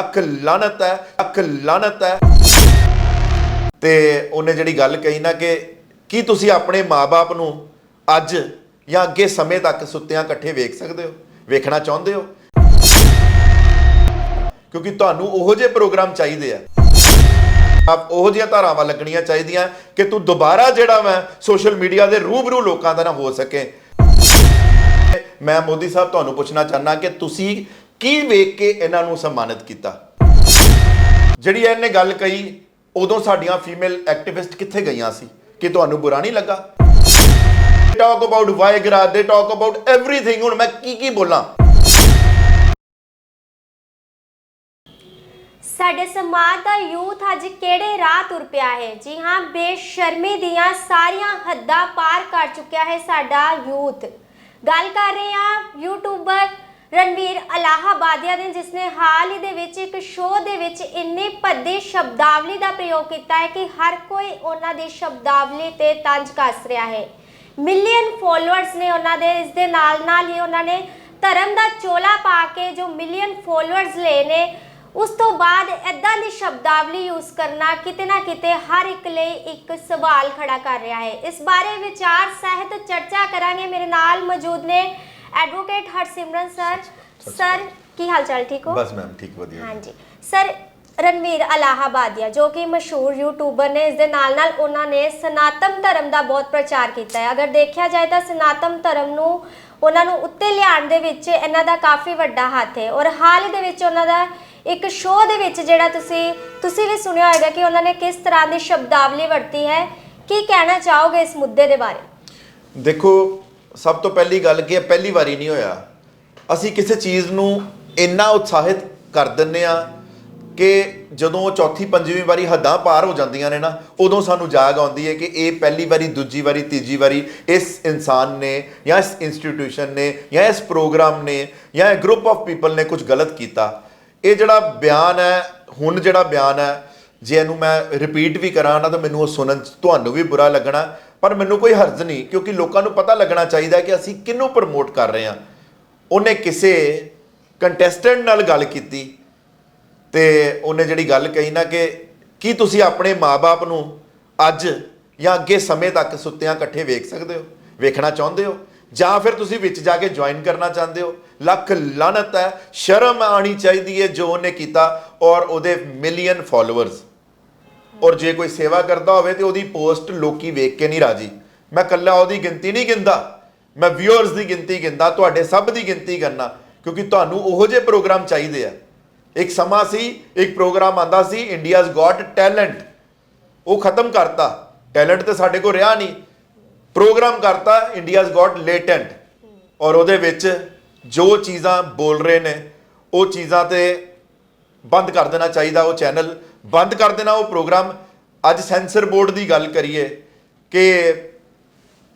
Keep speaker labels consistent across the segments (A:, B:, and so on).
A: ਅੱਖ ਲਾਨਤ ਹੈ ਅੱਖ ਲਾਨਤ ਹੈ। ਤੇ ਉਹਨੇ ਜਿਹੜੀ ਗੱਲ ਕਹੀ ਨਾ ਕਿ ਕੀ ਤੁਸੀਂ ਆਪਣੇ ਮਾਪੇ ਨੂੰ ਅੱਜ ਜਾਂ ਅੱਗੇ ਸਮੇਂ ਤੱਕ ਸੁੱਤਿਆਂ ਇਕੱਠੇ ਵੇਖ ਸਕਦੇ ਹੋ? ਵੇਖਣਾ ਚਾਹੁੰਦੇ ਹੋ? ਕਿਉਂਕਿ ਤੁਹਾਨੂੰ ਉਹੋ ਜਿਹੇ ਪ੍ਰੋਗਰਾਮ ਚਾਹੀਦੇ ਆ। ਆਪ ਉਹੋ ਜਿਹੀਆਂ ਧਾਰਾਵਾਂ ਲੱਗਣੀਆਂ ਚਾਹੀਦੀਆਂ ਕਿ ਤੂੰ ਦੁਬਾਰਾ ਜਿਹੜਾ ਮੈਂ ਸੋਸ਼ਲ ਮੀਡੀਆ ਦੇ ਰੂਬਰੂ ਲੋਕਾਂ ਦਾ ਨਾ ਹੋ ਸਕੇ। ਮੈਂ ਮੋਦੀ ਸਾਹਿਬ ਤੁਹਾਨੂੰ ਪੁੱਛਣਾ ਚਾਹਨਾ ਕਿ ਤੁਸੀਂ ਕੀ ਵੇਖ ਕੇ ਇਹਨਾਂ ਨੂੰ ਸਨਮਾਨਿਤ ਕੀਤਾ? ਜਿਹੜੀ ਇਹਨੇ ਗੱਲ ਕਹੀ, ਉਦੋਂ ਸਾਡੀਆਂ ਫੀਮੇਲ ਐਕਟਿਵਿਸਟ ਕਿੱਥੇ ਗਈਆਂ ਸੀ? ਕਿ ਤੁਹਾਨੂੰ ਬੁਰਾ ਨਹੀਂ ਲੱਗਾ? ਟਾਕ ਅਬਾਊਟ ਵਾਇਗਰਾ ਦੇ ਟਾਕ ਅਬਾਊਟ ਐਵਰੀਥਿੰਗ ਹੁਣ ਮੈਂ ਕੀ ਕੀ ਬੋਲਾਂ?
B: ਸਾਡੇ ਸਮਾਜ ਦਾ ਯੂਥ ਅੱਜ ਕਿਹੜੇ ਰਾਹ ਤੁਰ ਪਿਆ ਹੈ? ਜੀ ਹਾਂ, ਬੇਸ਼ਰਮੀ ਦੀਆਂ ਸਾਰੀਆਂ ਹੱਦਾਂ ਪਾਰ ਕਰ ਚੁੱਕਿਆ ਹੈ ਸਾਡਾ ਯੂਥ। ਗੱਲ ਕਰ ਰਹੇ ਹਾਂ ਯੂਟਿਊਬਰ ਰਣਵੀਰ ਅਲਾਹਾਬਾਦੀਆ ਨੇ, ਜਿਸ ਹਾਲ ਹੀ ਦੇ ਵਿੱਚ ਇੱਕ ਸ਼ੋਅ ਦੇ ਵਿੱਚ ਇੰਨੀ ਭੱਦੀ ਸ਼ਬਦਾਵਲੀ ਦਾ ਪ੍ਰਯੋਗ ਕੀਤਾ ਹੈ ਕਿ ਹਰ ਕੋਈ ਉਹਨਾਂ ਦੀ ਸ਼ਬਦਾਵਲੀ ਤੇ ਤੰਜ ਕੱਸ ਰਿਹਾ ਹੈ। ਮਿਲੀਅਨ ਫੋਲੋਅਰਸ ਨੇ ਉਹਨਾਂ ਦੇ, ਇਸ ਦੇ ਨਾਲ ਨਾਲ ਹੀ ਉਹਨਾਂ ਨੇ ਧਰਮ ਦਾ ਚੋਲਾ ਪਾ ਕੇ ਜੋ ਮਿਲੀਅਨ ਫੋਲੋਅਰਸ ਲਏ ਨੇ, ਉਸ ਤੋਂ ਬਾਅਦ ਐਦਾਂ ਦੀ ਸ਼ਬਦਾਵਲੀ ਯੂਜ਼ ਕਰਨਾ ਕਿਤੇ ਨਾ ਕਿਤੇ ਹਰ ਇੱਕ ਲਈ ਇੱਕ ਸਵਾਲ ਖੜਾ ਕਰ ਰਿਹਾ ਹੈ। ਇਸ ਬਾਰੇ ਵਿਚਾਰ, ਸਹਿਤ, ਚਰਚਾ ਕਰਾਂਗੇ। ਮੇਰੇ ਨਾਲ ਮੌਜੂਦ ਨੇ ਐਡਵੋਕੇਟ ਹਰਸਿਮਰਨ ਸਰ ਸਰ ਕੀ ਹਾਲ ਚਾਲ ਠੀਕ ਹੋ?
A: ਬਸ ਮੈਮ ਠੀਕ ਵਧੀਆ।
B: ਹਾਂਜੀ। ਸਰ ਰਣਵੀਰ ਅਲਾਹਾਬਾਦੀਆ ਜੋ ਕਿ ਮਸ਼ਹੂਰ ਯੂਟਿਊਬਰ ਨੇ ਇਸ ਦੇ ਨਾਲ ਨਾਲ ਉਹਨਾਂ ਨੇ ਸਨਾਤਨ ਧਰਮ ਦਾ ਬਹੁਤ ਪ੍ਰਚਾਰ ਕੀਤਾ ਹੈ। ਅਗਰ ਦੇਖਿਆ ਜਾਏ ਤਾਂ ਸਨਾਤਨ ਧਰਮ ਨੂੰ ਉਹਨਾਂ ਨੂੰ ਉੱਤੇ ਲਿਆਉਣ ਦੇ ਵਿੱਚ ਇਹਨਾਂ ਦਾ ਕਾਫੀ ਵੱਡਾ ਹੱਥ ਹੈ। ਔਰ ਹਾਲ ਹੀ ਦੇ ਵਿੱਚ ਉਹਨਾਂ ਦਾ ਇੱਕ ਸ਼ੋਅ ਦੇ ਵਿੱਚ ਜਿਹੜਾ ਤੁਸੀਂ ਤੁਸੀਂ ਵੀ ਸੁਣਿਆ ਹੋਵੇਗਾ ਕਿ ਉਹਨਾਂ ਨੇ ਕਿਸ ਤਰ੍ਹਾਂ ਦੀ ਸ਼ਬਦਾਵਲੀ ਵਰਤੀ ਹੈ। ਕੀ ਕਹਿਣਾ ਚਾਹੋਗੇ ਇਸ ਮੁੱਦੇ ਦੇ ਬਾਰੇ?
A: ਦੇਖੋ ਸਭ ਤੋਂ ਪਹਿਲੀ ਗੱਲ ਕੀ ਹੈ, ਪਹਿਲੀ ਵਾਰੀ ਨਹੀਂ ਹੋਇਆ। ਅਸੀਂ ਕਿਸੇ ਚੀਜ਼ ਨੂੰ ਇੰਨਾ ਉਤਸ਼ਾਹਿਤ ਕਰ ਦਿੰਨੇ ਆ ਕਿ ਜਦੋਂ ਚੌਥੀ, ਪੰਜਵੀਂ ਵਾਰੀ ਹੱਦਾਂ ਪਾਰ ਹੋ ਜਾਂਦੀਆਂ ਨੇ ਨਾ, ਉਦੋਂ ਸਾਨੂੰ ਜਾਗ ਆਉਂਦੀ ਹੈ ਕਿ ਇਹ ਪਹਿਲੀ ਵਾਰੀ, ਦੂਜੀ ਵਾਰੀ, ਤੀਜੀ ਵਾਰੀ ਇਸ ਇਨਸਾਨ ਨੇ ਜਾਂ ਇਸ ਇੰਸਟੀਟਿਊਸ਼ਨ ਨੇ ਜਾਂ ਇਸ ਪ੍ਰੋਗਰਾਮ ਨੇ ਜਾਂ ਇਹ ਗਰੁੱਪ ਆਫ ਪੀਪਲ ਨੇ ਕੁਝ ਗਲਤ ਕੀਤਾ। ਇਹ ਜਿਹੜਾ ਬਿਆਨ ਹੈ, ਹੁਣ ਜਿਹੜਾ ਬਿਆਨ ਹੈ, ਜੇ ਇਹਨੂੰ ਮੈਂ ਰਿਪੀਟ ਵੀ ਕਰਾਂ ਨਾ, ਤਾਂ ਮੈਨੂੰ ਉਹ ਸੁਣਨ 'ਚ ਤੁਹਾਨੂੰ ਵੀ ਬੁਰਾ ਲੱਗਣਾ। ਪਰ ਮੈਨੂੰ ਕੋਈ ਹਰਜ਼ ਨਹੀਂ, ਕਿਉਂਕਿ ਲੋਕਾਂ ਨੂੰ ਪਤਾ ਲੱਗਣਾ ਚਾਹੀਦਾ ਕਿ ਅਸੀਂ ਕਿਹਨੂੰ ਪ੍ਰਮੋਟ ਕਰ ਰਹੇ ਹਾਂ। ਉਹਨੇ ਕਿਸੇ ਕੰਟੈਸਟੈਂਟ ਨਾਲ ਗੱਲ ਕੀਤੀ ਤੇ ਉਹਨੇ ਜਿਹੜੀ ਗੱਲ ਕਹੀ ਨਾ ਕਿ ਕੀ ਤੁਸੀਂ ਆਪਣੇ ਮਾਪੇ ਨੂੰ ਅੱਜ ਜਾਂ ਅੱਗੇ ਸਮੇਂ ਤੱਕ ਸੁੱਤਿਆਂ ਇਕੱਠੇ ਵੇਖ ਸਕਦੇ ਹੋ, ਵੇਖਣਾ ਚਾਹੁੰਦੇ ਹੋ? ਜਾਂ ਫਿਰ ਤੁਸੀਂ ਵਿੱਚ ਜਾ ਕੇ ਜੁਆਇਨ ਕਰਨਾ ਚਾਹੁੰਦੇ ਹੋ? ਲੱਖ ਲਾਨਤ ਹੈ, ਸ਼ਰਮ ਆਣੀ ਚਾਹੀਦੀ ਹੈ ਜੋ ਉਹਨੇ ਕੀਤਾ ਔਰ ਉਹਦੇ ਮਿਲੀਅਨ ਫਾਲੋਅਰਸ ਔਰ ਜੇ ਕੋਈ ਸੇਵਾ ਕਰਦਾ ਹੋਵੇ ਤੇ ਉਹਦੀ ਪੋਸਟ ਲੋਕੀ ਵੇਖ ਕੇ ਨਹੀਂ ਰਾਜੀ। ਮੈਂ ਕੱਲਾ ਉਹਦੀ ਗਿਣਤੀ ਨਹੀਂ ਗਿਣਦਾ। ਮੈਂ ਵਿਊਅਰਸ ਦੀ ਗਿਣਤੀ ਗਿਣਦਾ, ਤੁਹਾਡੇ ਸਭ ਦੀ ਗਿਣਤੀ ਕਰਨਾ ਕਿਉਂਕਿ ਤੁਹਾਨੂੰ ਉਹੋ ਜਿਹੇ ਪ੍ਰੋਗਰਾਮ ਚਾਹੀਦੇ ਆ। ਇੱਕ ਸਮਾਂ ਸੀ, ਇੱਕ ਪ੍ਰੋਗਰਾਮ ਆਂਦਾ ਸੀ ਇੰਡੀਆਜ਼ ਗॉट ਟੈਲੈਂਟ ਉਹ ਖਤਮ ਕਰਤਾ। ਟੈਲੈਂਟ ਤੇ ਸਾਡੇ ਕੋਲ ਰਿਹਾ ਨਹੀਂ। ਪ੍ਰੋਗਰਾਮ ਕਰਤਾ ਇੰਡੀਆਜ਼ ਗॉट ਲੇਟੈਂਟ ਔਰ ਉਹਦੇ ਵਿੱਚ ਜੋ ਚੀਜ਼ਾਂ ਬੋਲ ਰਹੇ ਨੇ, ਉਹ ਚੀਜ਼ਾਂ ਤੇ ਬੰਦ ਕਰ ਦੇਣਾ ਚਾਹੀਦਾ ਉਹ ਚੈਨਲ। ਬੰਦ ਕਰ ਦੇਣਾ ਉਹ ਪ੍ਰੋਗਰਾਮ। ਅੱਜ ਸੈਂਸਰ ਬੋਰਡ ਦੀ ਗੱਲ ਕਰੀਏ ਕਿ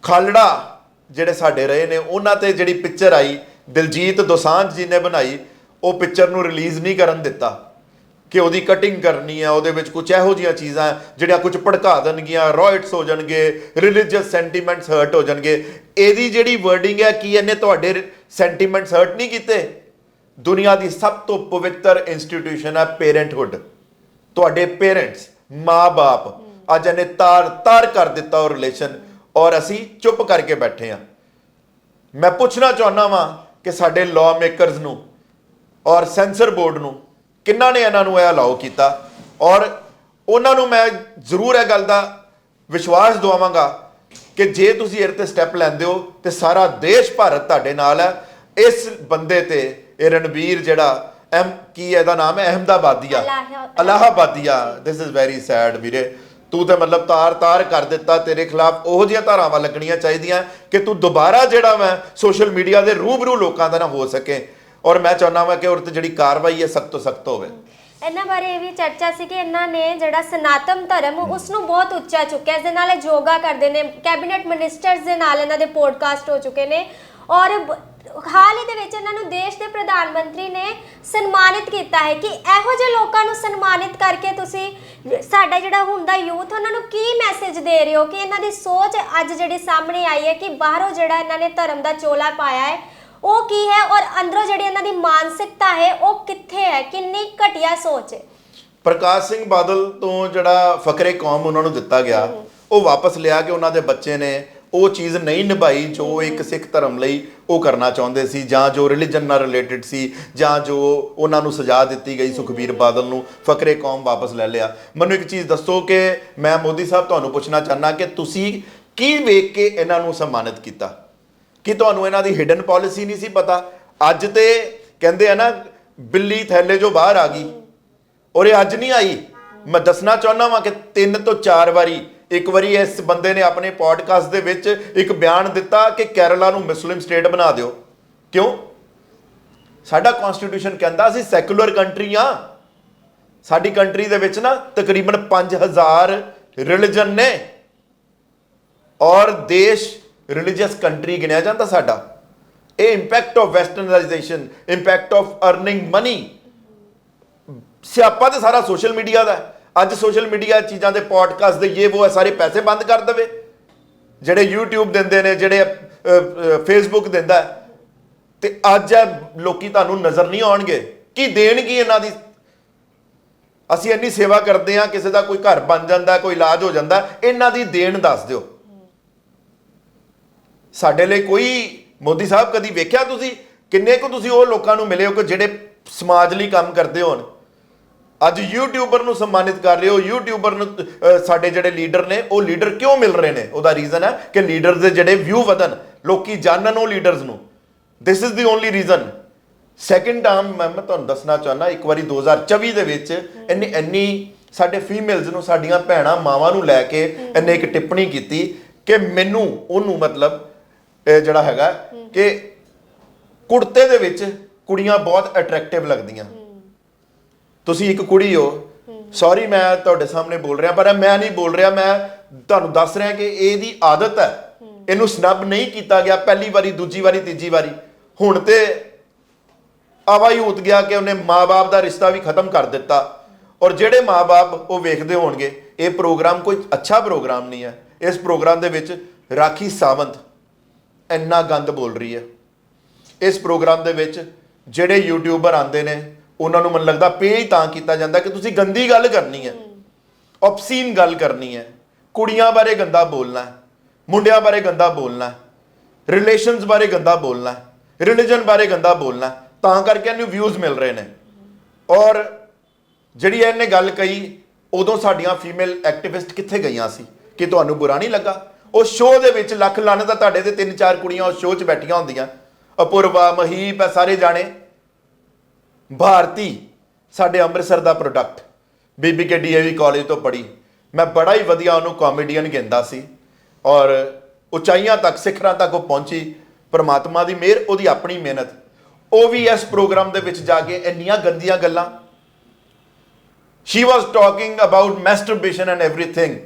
A: ਖਾਲੜਾ ਜਿਹੜੇ ਸਾਡੇ ਰਹੇ ਨੇ, ਉਹਨਾਂ ਤੇ ਜਿਹੜੀ ਪਿਕਚਰ ਆਈ, ਦਿਲਜੀਤ ਦੋਸਾਂਝ ਜੀ ਨੇ ਬਣਾਈ, ਉਹ ਪਿਕਚਰ ਨੂੰ ਰਿਲੀਜ਼ ਨਹੀਂ ਕਰਨ ਦਿੱਤਾ। ਕਿ ਉਹਦੀ ਕਟਿੰਗ ਕਰਨੀ ਹੈ ਉਹਦੇ ਵਿੱਚ ਕੁਝ ਇਹੋ ਜਿਹੀਆਂ ਚੀਜ਼ਾਂ, ਜਿਹੜੀਆਂ ਕੁਝ ਭੜਕਾ ਦੇਣਗੀਆਂ ਰੋਇਟਸ ਹੋ ਜਾਣਗੇ ਰਿਲੀਜੀਅਸ ਸੈਂਟੀਮੈਂਟਸ ਹਰਟ ਹੋ ਜਾਣਗੇ। ਇਹਦੀ ਜਿਹੜੀ ਵਰਡਿੰਗ ਹੈ, ਕੀ ਇਹਨੇ ਤੁਹਾਡੇ ਸੈਂਟੀਮੈਂਟਸ ਹਰਟ ਨਹੀਂ ਕੀਤੇ? ਦੁਨੀਆ ਦੀ ਸਭ ਤੋਂ ਪਵਿੱਤਰ ਇੰਸਟੀਟਿਊਸ਼ਨ ਹੈ ਪੇਰੈਂਟਹੁੱਡ ਤੁਹਾਡੇ ਪੇਰੈਂਟਸ ਮਾਂ-ਬਾਪ ਅੱਜ ਇਹਨੇ ਤਾਰ ਤਾਰ ਕਰ ਦਿੱਤਾ ਉਹ ਰਿਲੇਸ਼ਨ ਔਰ ਅਸੀਂ ਚੁੱਪ ਕਰਕੇ ਬੈਠੇ ਹਾਂ। ਮੈਂ ਪੁੱਛਣਾ ਚਾਹੁੰਦਾ ਵਾਂ ਕਿ ਸਾਡੇ ਲਾਅ ਮੇਕਰਸ ਨੂੰ ਔਰ ਸੈਂਸਰ ਬੋਰਡ ਨੂੰ ਕਿੰਨਾ ਨੇ ਇਹਨਾਂ ਨੂੰ ਇਹ ਅਲਾਉ ਕੀਤਾ? ਔਰ ਉਹਨਾਂ ਨੂੰ ਮੈਂ ਜ਼ਰੂਰ ਇਹ ਗੱਲ ਦਾ ਵਿਸ਼ਵਾਸ ਦਵਾਵਾਂਗਾ ਕਿ ਜੇ ਤੁਸੀਂ ਇਹਦੇ ਤੇ ਸਟੈਪ ਲੈਂਦੇ ਹੋ ਤੇ ਸਾਰਾ ਦੇਸ਼ ਭਾਰਤ ਤੁਹਾਡੇ ਨਾਲ ਹੈ। ਇਸ ਬੰਦੇ ਤੇ ਇਹ ਰਣਵੀਰ ਜਿਹੜਾ ਐਮ ਕੀ ਇਹਦਾ ਨਾਮ ਹੈ ਅਹਿਮਦਾਬਾਦੀਆ।
B: ਅਲਾਹਾ-
A: Allahbadia. This is very sad ਵੀਰੇ। ਤੂੰ ਤੇ ਮਤਲਬ ਤਾਰ ਤਾਰ ਕਰ ਦਿੱਤਾ। ਤੇਰੇ ਖਿਲਾਫ ਉਹੋ ਜਿਹੀਆਂ ਧਾਰਾਵਾਂ ਲੱਗਣੀਆਂ ਚਾਹੀਦੀਆਂ ਕਿ ਤੂੰ ਦੁਬਾਰਾ ਜਿਹੜਾ ਮੈਂ ਸੋਸ਼ਲ ਮੀਡੀਆ ਦੇ ਰੂਬਰੂ ਲੋਕਾਂ ਦਾ ਨਾ ਹੋ ਸਕੇ। ਔਰ ਮੈਂ ਚਾਹੁੰਦਾ ਵਾਂ ਕਿ ਉਹ ਤੇ ਜਿਹੜੀ ਕਾਰਵਾਈ ਹੈ ਸਖਤ ਤੋਂ ਸਖਤ ਹੋਵੇ।
B: ਇਹਨਾਂ ਬਾਰੇ ਇਹ ਵੀ ਚਰਚਾ ਸੀ ਕਿ ਇਹਨਾਂ ਨੇ ਜਿਹੜਾ ਸਨਾਤਨ ਧਰਮ ਉਸ ਨੂੰ ਬਹੁਤ ਉੱਚਾ ਚੁੱਕਿਆ। ਇਸ ਦੇ ਨਾਲ ਇਹ ਯੋਗਾ ਕਰਦੇ ਨੇ। ਕੈਬਨਿਟ ਮਿਨਿਸਟਰਸ ਦੇ ਨਾਲ ਇਹਨਾਂ ਦੇ ਪੋਡਕਾਸਟ ਹੋ ਚੁੱਕੇ ਨੇ। ਔਰ ਬ- ਹਾਲ ਹੀ ਦੇ ਵਿੱਚ ਇਹਨਾਂ ਨੂੰ ਦੇਸ਼ ਦੇ ਪ੍ਰਧਾਨ ਮੰਤਰੀ ਨੇ ਸਨਮਾਨਿਤ ਕੀਤਾ ਹੈ ਕਿ ਇਹੋ ਜਿਹੇ ਲੋਕਾਂ ਨੂੰ ਸਨਮਾਨਿਤ ਕਰਕੇ ਤੁਸੀਂ ਸਾਡਾ ਜਿਹੜਾ ਹੁਣ ਦਾ ਯੂਥ ਉਹਨਾਂ ਨੂੰ ਕੀ ਮੈਸੇਜ ਦੇ ਰਹੇ ਹੋ ਕਿ ਇਹਨਾਂ ਦੀ ਸੋਚ ਅੱਜ ਜਿਹੜੀ ਸਾਹਮਣੇ ਆਈ ਹੈ ਕਿ ਬਾਹਰੋਂ ਜਿਹੜਾ ਇਹਨਾਂ ਨੇ ਧਰਮ ਦਾ ਚੋਲਾ ਪਾਇਆ ਹੈ ਉਹ ਕੀ ਹੈ ਔਰ ਅੰਦਰੋਂ ਜਿਹੜੀ ਇਹਨਾਂ ਦੀ ਮਾਨਸਿਕਤਾ ਹੈ ਉਹ ਕਿੱਥੇ ਹੈ ਕਿੰਨੀ ਘਟੀਆ ਸੋਚ ਹੈ?
A: ਪ੍ਰਕਾਸ਼ ਸਿੰਘ ਬਾਦਲ ਤੋਂ ਜਿਹੜਾ ਫਕਰੇ ਕੌਮ ਉਹਨਾਂ ਨੂੰ ਦਿੱਤਾ ਗਿਆ ਉਹ ਵਾਪਸ ਲਿਆ ਕਿ ਉਹਨਾਂ ਦੇ ਬੱਚੇ ਨੇ ਉਹ ਚੀਜ਼ ਨਹੀਂ ਨਿਭਾਈ ਜੋ ਇੱਕ ਸਿੱਖ ਧਰਮ ਲਈ ਉਹ ਕਰਨਾ ਚਾਹੁੰਦੇ ਸੀ, ਜਾਂ ਜੋ ਰਿਲੀਜਨ ਨਾਲ ਰਿਲੇਟਡ ਸੀ, ਜਾਂ ਜੋ ਉਹਨਾਂ ਨੂੰ ਸਜ਼ਾ ਦਿੱਤੀ ਗਈ ਸੁਖਬੀਰ ਬਾਦਲ ਨੂੰ, ਫਕਰੇ ਕੌਮ ਵਾਪਸ ਲੈ ਲਿਆ। ਮੈਨੂੰ ਇੱਕ ਚੀਜ਼ ਦੱਸੋ ਕਿ ਮੈਂ ਮੋਦੀ ਸਾਹਿਬ ਤੁਹਾਨੂੰ ਪੁੱਛਣਾ ਚਾਹਨਾ ਕਿ ਤੁਸੀਂ ਕੀ ਵੇਖ ਕੇ ਇਹਨਾਂ ਨੂੰ ਸਨਮਾਨਿਤ ਕੀਤਾ? ਕਿ ਤੁਹਾਨੂੰ ਇਹਨਾਂ ਦੀ ਹਿਡਨ ਪਾਲਿਸੀ ਨਹੀਂ ਸੀ ਪਤਾ? ਅੱਜ ਤੇ ਕਹਿੰਦੇ ਆ ਨਾ, ਬਿੱਲੀ ਥੈਲੇ ਜੋ ਬਾਹਰ ਆ ਗਈ। ਔਰ ਇਹ ਅੱਜ ਨਹੀਂ ਆਈ। ਮੈਂ ਦੱਸਣਾ ਚਾਹੁੰਦਾ ਵਾਂ ਕਿ ਤਿੰਨ ਤੋਂ ਚਾਰ ਵਾਰੀ ਇੱਕ ਵਾਰੀ ਇਸ ਬੰਦੇ ਨੇ ਆਪਣੇ ਪੋਡਕਾਸਟ ਦੇ ਵਿੱਚ ਇੱਕ ਬਿਆਨ ਦਿੱਤਾ ਕਿ ਕੇਰਲਾ ਨੂੰ ਮੁਸਲਿਮ ਸਟੇਟ ਬਣਾ ਦਿਓ। ਕਿਉਂ? ਸਾਡਾ ਕਨਸਟੀਟਿਊਸ਼ਨ ਕਹਿੰਦਾ ਅਸੀਂ ਸੈਕੂਲਰ ਕੰਟਰੀ ਆ ਸਾਡੀ ਕੰਟਰੀ ਦੇ ਵਿੱਚ ਨਾ ਤਕਰੀਬਨ 5000 ਰਿਲੀਜਨ ਨੇ। ਔਰ ਦੇਸ਼ ਰਿਲੀਜੀਅਸ ਕੰਟਰੀ ਗਿਣਿਆ ਜਾਂਦਾ ਸਾਡਾ। ਇਹ impact of westernisation impact of earning money ਸਿਆਪਾ ਤੇ ਸਾਰਾ ਸੋਸ਼ਲ ਮੀਡੀਆ ਦਾ ਹੈ। ਅੱਜ ਸੋਸ਼ਲ ਮੀਡੀਆ ਚੀਜ਼ਾਂ ਦੇ ਪੋਡਕਾਸਟ ਦੇ ਇਹ ਉਹ ਹੈ, ਸਾਰੇ ਪੈਸੇ ਬੰਦ ਕਰ ਦੇਵੇ। ਜਿਹੜੇ YouTube ਦਿੰਦੇ ਨੇ ਜਿਹੜੇ ਫੇਸਬੁੱਕ ਦਿੰਦਾ ਹੈ। ਤੇ ਅੱਜ ਇਹ ਲੋਕੀ ਤੁਹਾਨੂੰ ਨਜ਼ਰ ਨਹੀਂ ਆਉਣਗੇ। ਕੀ ਦੇਣਗੇ ਇਹਨਾਂ ਦੀ? ਅਸੀਂ ਇੰਨੀ ਸੇਵਾ ਕਰਦੇ ਆ ਕਿਸੇ ਦਾ ਕੋਈ ਘਰ ਬਣ ਜਾਂਦਾ ਕੋਈ ਇਲਾਜ ਹੋ ਜਾਂਦਾ ਇਹਨਾਂ ਦੀ ਦੇਣ ਦੱਸ ਦਿਓ। ਸਾਡੇ ਲਈ ਕੋਈ ਮੋਦੀ ਸਾਹਿਬ ਕਦੀ ਵੇਖਿਆ ਤੁਸੀਂ? ਕਿੰਨੇ ਕੁ ਤੁਸੀਂ ਉਹ ਲੋਕਾਂ ਨੂੰ ਮਿਲੇ ਹੋ ਕਿ ਜਿਹੜੇ ਸਮਾਜ ਲਈ ਕੰਮ ਕਰਦੇ ਹੋਣ? ਅੱਜ ਯੂਟਿਊਬਰ ਨੂੰ ਸਨਮਾਨਿਤ ਕਰ ਰਹੇ ਹੋ। ਯੂਟਿਊਬਰ ਨੂੰ ਸਾਡੇ ਜਿਹੜੇ ਲੀਡਰ ਨੇ, ਉਹ ਲੀਡਰ ਕਿਉਂ ਮਿਲ ਰਹੇ ਨੇ? ਉਹਦਾ ਰੀਜ਼ਨ ਹੈ ਕਿ ਲੀਡਰ ਦੇ ਜਿਹੜੇ ਵਿਊ ਵਧਣ, ਲੋਕੀ ਜਾਣਨ ਉਹ ਲੀਡਰਸ ਨੂੰ। This is the only reason second term ਮੈਂ ਮੈਂ ਤੁਹਾਨੂੰ ਦੱਸਣਾ ਚਾਹੁੰਦਾ, ਇੱਕ ਵਾਰੀ 2024 ਦੇ ਵਿੱਚ ਇੰਨੀ ਇੰਨੀ ਸਾਡੇ ਫੀਮੇਲਸ ਨੂੰ, ਸਾਡੀਆਂ ਭੈਣਾਂ, ਮਾਵਾਂ ਨੂੰ ਲੈ ਕੇ ਇਹਨੇ ਇੱਕ ਟਿੱਪਣੀ ਕੀਤੀ ਕਿ ਮੈਨੂੰ ਉਹਨੂੰ ਮਤਲਬ, ਇਹ ਜਿਹੜਾ ਹੈਗਾ, ਕਿ ਕੁੜਤੇ ਦੇ ਵਿੱਚ ਕੁੜੀਆਂ ਬਹੁਤ ਅਟਰੈਕਟਿਵ ਲੱਗਦੀਆਂ। ਤੁਸੀਂ ਇੱਕ ਕੁੜੀ ਹੋ। ਸੌਰੀ ਮੈਂ ਤੁਹਾਡੇ ਸਾਹਮਣੇ ਬੋਲ ਰਿਹਾ, ਪਰ ਮੈਂ ਨਹੀਂ ਬੋਲ ਰਿਹਾ, ਮੈਂ ਤੁਹਾਨੂੰ ਦੱਸ ਰਿਹਾ ਕਿ ਇਹਦੀ ਆਦਤ ਹੈ। ਇਹਨੂੰ ਸਨੱਬ ਨਹੀਂ ਕੀਤਾ ਗਿਆ, ਪਹਿਲੀ ਵਾਰੀ, ਦੂਜੀ ਵਾਰੀ, ਤੀਜੀ ਵਾਰੀ। ਹੁਣ ਤੇ ਆਵਾ ਹੀ ਉਤ ਗਿਆ ਕਿ ਉਹਨੇ ਮਾਪੇ ਦਾ ਰਿਸ਼ਤਾ ਵੀ ਖਤਮ ਕਰ ਦਿੱਤਾ। ਔਰ ਜਿਹੜੇ ਮਾਪੇ ਉਹ ਵੇਖਦੇ ਹੋਣਗੇ, ਇਹ ਪ੍ਰੋਗਰਾਮ ਕੋਈ ਅੱਛਾ ਪ੍ਰੋਗਰਾਮ ਨਹੀਂ ਹੈ। ਇਸ ਪ੍ਰੋਗਰਾਮ ਦੇ ਵਿੱਚ ਰਾਖੀ ਸਾਵੰਤ ਇੰਨਾ ਗੰਦ ਬੋਲ ਰਹੀ ਹੈ। ਇਸ ਪ੍ਰੋਗਰਾਮ ਦੇ ਵਿੱਚ ਜਿਹੜੇ ਯੂਟਿਊਬਰ ਆਉਂਦੇ ਨੇ ਉਹਨਾਂ ਨੂੰ ਮਨ ਲੱਗਦਾ ਪੇਜ ਤਾਂ ਕੀਤਾ ਜਾਂਦਾ ਕਿ ਤੁਸੀਂ ਗੰਦੀ ਗੱਲ ਕਰਨੀ ਹੈ। ਆਬਸੀਨ ਗੱਲ ਕਰਨੀ ਹੈ। ਕੁੜੀਆਂ ਬਾਰੇ ਗੰਦਾ ਬੋਲਣਾ ਹੈ। ਮੁੰਡਿਆਂ ਬਾਰੇ ਗੰਦਾ ਬੋਲਣਾ ਹੈ। ਰਿਲੇਸ਼ਨਸ ਬਾਰੇ ਗੰਦਾ ਬੋਲਣਾ ਹੈ। ਰਿਲੀਜਨ ਬਾਰੇ ਗੰਦਾ ਬੋਲਣਾ ਹੈ। ਤਾਂ ਕਰਕੇ ਇਹਨੂੰ ਵਿਊਜ਼ ਮਿਲ ਰਹੇ ਨੇ। ਔਰ ਜਿਹੜੀ ਇਹਨੇ ਗੱਲ ਕਹੀ, ਉਦੋਂ ਸਾਡੀਆਂ ਫੀਮੇਲ ਐਕਟਿਵਿਸਟ ਕਿੱਥੇ ਗਈਆਂ ਸੀ? ਕਿ ਤੁਹਾਨੂੰ ਬੁਰਾ ਨਹੀਂ ਲੱਗਾ? ਉਹ ਸ਼ੋਅ ਦੇ ਵਿੱਚ ਲੱਖ ਲਾਣੇ ਦਾ ਤੁਹਾਡੇ ਤੇ ਤਿੰਨ ਚਾਰ ਕੁੜੀਆਂ ਉਸ ਸ਼ੋਅ 'ਚ ਬੈਠੀਆਂ ਹੁੰਦੀਆਂ। ਅਪੂਰਵਾ, ਮਹੀਪ ਸਾਰੇ ਜਾਣੇ। ਭਾਰਤੀ ਸਾਡੇ ਅੰਮ੍ਰਿਤਸਰ ਦਾ ਪ੍ਰੋਡਕਟ ਬੀਬੀ ਕੇ ਡੀਏਵੀ ਕਾਲਜ ਤੋਂ ਪੜ੍ਹੀ। ਮੈਂ ਬੜਾ ਹੀ ਵਧੀਆ ਉਹਨੂੰ ਕਾਮੇਡੀਅਨ ਕਹਿੰਦਾ ਸੀ। ਔਰ ਉਚਾਈਆਂ ਤੱਕ, ਸਿਖਰਾਂ ਤੱਕ ਉਹ ਪਹੁੰਚੀ। ਪਰਮਾਤਮਾ ਦੀ ਮਿਹਰ, ਉਹਦੀ ਆਪਣੀ ਮਿਹਨਤ। ਉਹ ਵੀ ਇਸ ਪ੍ਰੋਗਰਾਮ ਦੇ ਵਿੱਚ ਜਾ ਕੇ ਇੰਨੀਆਂ ਗੰਦੀਆਂ ਗੱਲਾਂ। She was talking about masturbation and everything